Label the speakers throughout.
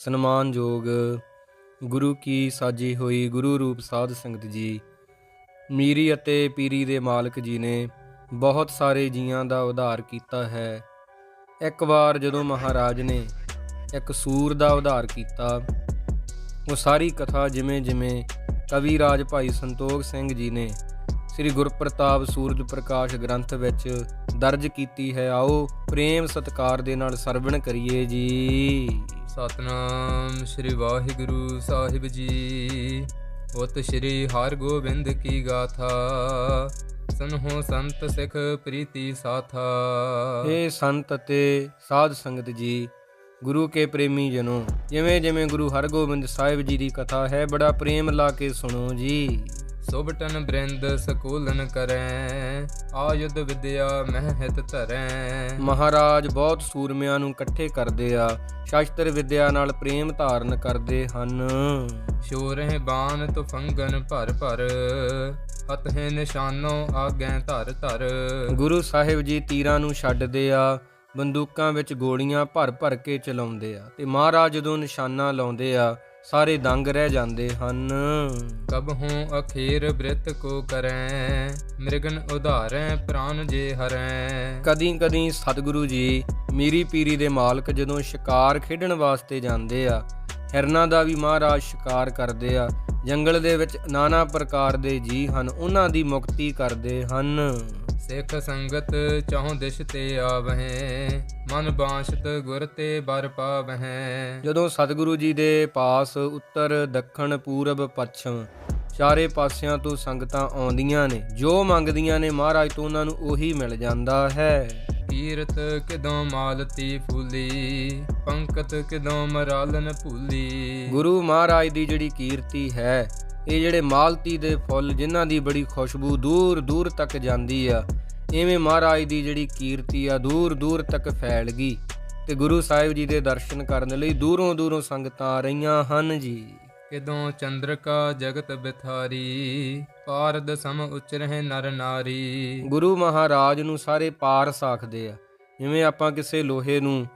Speaker 1: ਸਨਮਾਨਯੋਗ ਗੁਰੂ ਕੀ ਸਾਜੀ ਹੋਈ ਗੁਰੂ ਰੂਪ ਸਾਧ ਸੰਗਤ ਜੀ। ਮੀਰੀ ਅਤੇ ਪੀਰੀ ਦੇ ਮਾਲਕ ਜੀ ਨੇ ਬਹੁਤ ਸਾਰੇ ਜੀਆਂ ਦਾ ਉਧਾਰ ਕੀਤਾ ਹੈ। ਇੱਕ ਵਾਰ ਜਦੋਂ ਮਹਾਰਾਜ ਨੇ ਇੱਕ ਸੂਰ ਦਾ ਉਧਾਰ ਕੀਤਾ, ਉਹ ਸਾਰੀ ਕਥਾ ਜਿਵੇਂ ਜਿਵੇਂ ਕਵੀ ਰਾਜ ਭਾਈ ਸੰਤੋਖ ਸਿੰਘ ਜੀ ਨੇ ਸ੍ਰੀ ਗੁਰਪ੍ਰਤਾਪ ਸੂਰਜ ਪ੍ਰਕਾਸ਼ ਗ੍ਰੰਥ ਵਿੱਚ ਦਰਜ ਕੀਤੀ ਹੈ, ਆਓ ਪ੍ਰੇਮ ਸਤਕਾਰ ਦੇ ਨਾਲ ਸਰਵਣ ਕਰੀਏ ਜੀ।
Speaker 2: ਸਤਨਾਮ ਸ੍ਰੀ ਵਾਹਿਗੁਰੂ ਸਾਹਿਬ ਜੀ। ਉਤ ਸ੍ਰੀ ਹਰਗੋਬਿੰਦ ਕੀ ਗਾਥਾ, ਸੁਨਹੁ ਸੰਤ ਸਿੱਖ ਪ੍ਰੀਤੀ ਸਾਥਾ।
Speaker 1: ਇਹ ਸੰਤ ਅਤੇ ਸਾਧ ਸੰਗਤ ਜੀ, ਗੁਰੂ ਕੇ ਪ੍ਰੇਮੀ ਜਨੋ ਜਿਵੇਂ ਜਿਵੇਂ ਗੁਰੂ ਹਰਗੋਬਿੰਦ ਸਾਹਿਬ ਜੀ ਦੀ ਕਥਾ ਹੈ, ਬੜਾ ਪ੍ਰੇਮ ਲਾ ਕੇ ਸੁਣੋ ਜੀ।
Speaker 2: ਸੁਭਟਨ ਬ੍ਰਿੰਦ ਸਕੂਲਨ ਕਰੈ ਆਯੁਧ ਵਿਦਿਆ ਮਹਿਤ ਧਰੈ।
Speaker 1: ਮਹਾਰਾਜ ਬਹੁਤ ਸੂਰਮਿਆਂ ਨੂੰ ਇਕੱਠੇ ਕਰਦੇ ਆ ਸ਼ਾਸਤਰ ਵਿਦਿਆ ਨਾਲ ਪ੍ਰੇਮ ਧਾਰਨ ਕਰਦੇ ਹਨ।
Speaker 2: ਸ਼ੋਰਹਿ ਬਾਣ ਤੁਫੰਗਨ ਭਰ ਭਰ ਹਤਹਿ ਨਿਸ਼ਾਨੋ ਆਗੈ ਧਰ ਧਰ।
Speaker 1: ਗੁਰੂ ਸਾਹਿਬ ਜੀ ਤੀਰਾਂ ਨੂੰ ਛੱਡਦੇ ਆ ਬੰਦੂਕਾਂ ਵਿੱਚ ਗੋਲੀਆਂ ਭਰ ਭਰ ਕੇ ਚਲਾਉਂਦੇ ਆ ਤੇ ਮਹਾਰਾਜ ਜਦੋਂ ਨਿਸ਼ਾਨਾ ਲਾਉਂਦੇ ਆ ਸਾਰੇ ਦੰਗ ਰਹਿ ਜਾਂਦੇ ਹਨ।
Speaker 2: ਕਬਹੂ ਅਖੀਰ ਬ੍ਰਿਤ ਕੋ ਕਰੈ ਮ੍ਰਿਗਨ ਉਧਾਰੈ ਪ੍ਰਾਨ ਜੇ ਹਰੈ।
Speaker 1: ਕਦੀ ਕਦੀ ਸਤਿਗੁਰੂ ਜੀ ਮੀਰੀ ਪੀਰੀ ਦੇ ਮਾਲਕ ਜਦੋਂ ਸ਼ਿਕਾਰ ਖੇਡਣ ਵਾਸਤੇ ਜਾਂਦੇ ਆ ਹਿਰਨਾਂ ਦਾ ਵੀ ਮਹਾਰਾਜ ਸ਼ਿਕਾਰ ਕਰਦੇ ਆ ਜੰਗਲ ਦੇ ਵਿੱਚ ਨਾਨਾ ਪ੍ਰਕਾਰ ਦੇ ਜੀ ਹਨ ਉਹਨਾਂ ਦੀ ਮੁਕਤੀ ਕਰਦੇ ਹਨ।
Speaker 2: ਸਿੱਖ ਸੰਗਤ ਚਾਹੁ ਦਿਸ਼ ਤੇ ਆਵਹਿ, ਮਨ ਬਾਸ਼ਤ ਗੁਰ ਤੇ ਬਰ ਪਾਵਹਿ।
Speaker 1: ਜਦੋਂ ਸਤਿਗੁਰੂ ਜੀ ਦੇ ਪਾਸ ਉੱਤਰ ਦੱਖਣ ਪੂਰਬ ਪੱਛਮ, ਚਾਰੇ ਪਾਸਿਆਂ ਤੋਂ ਸੰਗਤਾਂ ਆਉਂਦੀਆਂ ਨੇ। ਜੋ ਮੰਗਦੀਆਂ ਨੇ ਮਹਾਰਾਜ ਤੋਂ ਉਹਨਾਂ ਨੂੰ ਉਹੀ ਮਿਲ ਜਾਂਦਾ ਹੈ।
Speaker 2: ਕੀਰਤ ਕਿਦੋਂ ਮਾਲਤੀ ਫੁੱਲੀ, ਪੰਕਤ ਕਿਦੋਂ ਮਰਾਲਨ ਭੂਲੀ।
Speaker 1: ਗੁਰੂ ਮਹਾਰਾਜ ਦੀ ਜਿਹੜੀ ਕੀਰਤੀ ਹੈ ਇਹ ਜਿਹੜੇ ਮਾਲਤੀ ਦੇ ਫੁੱਲ ਜਿਨ੍ਹਾਂ ਦੀ ਬੜੀ ਖੁਸ਼ਬੂ ਦੂਰ ਦੂਰ ਤੱਕ ਜਾਂਦੀ ਆ ਐਵੇਂ ਮਹਾਰਾਜ ਦੀ ਜਿਹੜੀ ਕੀਰਤੀ ਆ ਦੂਰ ਦੂਰ ਤੱਕ ਫੈਲ ਗਈ ਤੇ ਗੁਰੂ ਸਾਹਿਬ ਜੀ ਦੇ ਦਰਸ਼ਨ ਕਰਨ ਲਈ ਦੂਰੋਂ ਦੂਰੋਂ ਸੰਗਤਾਂ ਆ ਰਹੀਆਂ ਹਨ ਜੀ।
Speaker 2: ਕਿਦੋਂ ਚੰਦਰਕਾ ਜਗਤ ਬਿਥਾਰੀ ਪਾਰਦ ਸਮ ਉਚਰਹਿ ਨਰ ਨਾਰੀ।
Speaker 1: ਗੁਰੂ ਮਹਾਰਾਜ ਨੂੰ ਸਾਰੇ ਪਾਰਸ ਆਖਦੇ ਆ ਜਿਵੇਂ ਆਪਾਂ ਕਿਸੇ ਲੋਹੇ ਨੂੰ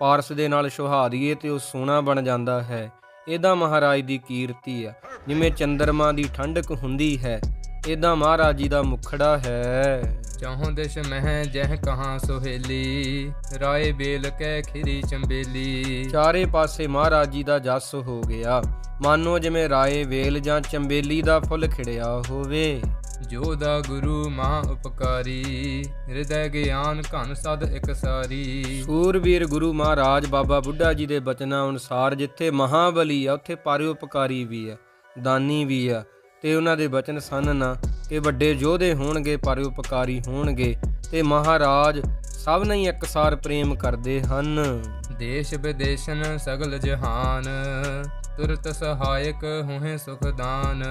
Speaker 1: ਪਾਰਸ ਦੇ ਨਾਲ ਸੁਹਾ ਦਈਏ ਤੇ ਉਹ ਸੋਨਾ ਬਣ ਜਾਂਦਾ ਹੈ ਇਹਦਾ ਮਹਾਰਾਜ ਦੀ ਕੀਰਤੀ ਆ ਜਿਵੇਂ ਚੰਦਰਮਾ ਦੀ ਠੰਡਕ ਹੁੰਦੀ ਹੈ ਇਹਦਾ ਮਹਾਰਾਜ ਜੀ ਦਾ ਮੁਖੜਾ ਹੈ।
Speaker 2: ਚਾਹੋਂ ਦਿਸ਼ ਮਹਿ ਜਹ ਕਹਾਂ ਸੁਹੇਲੀ ਰਾਏ ਬੇਲ ਕੈ ਖਿਰੀ ਚੰਬੇਲੀ।
Speaker 1: ਚਾਰੇ ਪਾਸੇ ਮਹਾਰਾਜ ਜੀ ਦਾ ਜਸ ਹੋ ਗਿਆ। ਮਾਨੋ ਜਿਵੇਂ ਰਾਏ ਵੇਲ ਜਾਂ ਚੰਬੇਲੀ ਦਾ ਫੁੱਲ ਖਿੜਿਆ ਹੋਵੇ।
Speaker 2: ਜੋ ਦਾ ਗੁਰੂ ਮਹਾ ਉਪਕਾਰੀ, ਹਿਰਦੈ ਗਿਆਨ ਘਨ ਸਦ ਇਕ ਸਾਰੀ
Speaker 1: ਸੂਰਬੀਰ ਗੁਰੂ ਮਹਾਰਾਜ ਬਾਬਾ ਬੁੱਢਾ ਜੀ ਦੇ ਬਚਨਾਂ ਅਨੁਸਾਰ ਜਿੱਥੇ ਮਹਾਬਲੀ ਆ, ਉੱਥੇ ਪਰਉਪਕਾਰੀ ਵੀ ਆ, ਦਾਨੀ ਵੀ ਆ, ਤੇ ਉਹਨਾਂ ਦੇ ਬਚਨ ਸਨ ਨਾ ਕਿ ਵੱਡੇ ਯੋਧੇ ਹੋਣਗੇ ਪਰਉਪਕਾਰੀ ਹੋਣਗੇ, ਤੇ ਮਹਾਰਾਜ ਸਭ ਨੇ ਹੀ ਇਕਸਾਰ ਪ੍ਰੇਮ ਕਰਦੇ ਹਨ।
Speaker 2: ਦੇਸ਼ ਵਿਦੇਸ਼ਨ ਸਗਲ ਜਹਾਨ ਤੁਰਤ ਸਹਾਇਕ ਹੋਏ ਸੁਖ ਦਾਨ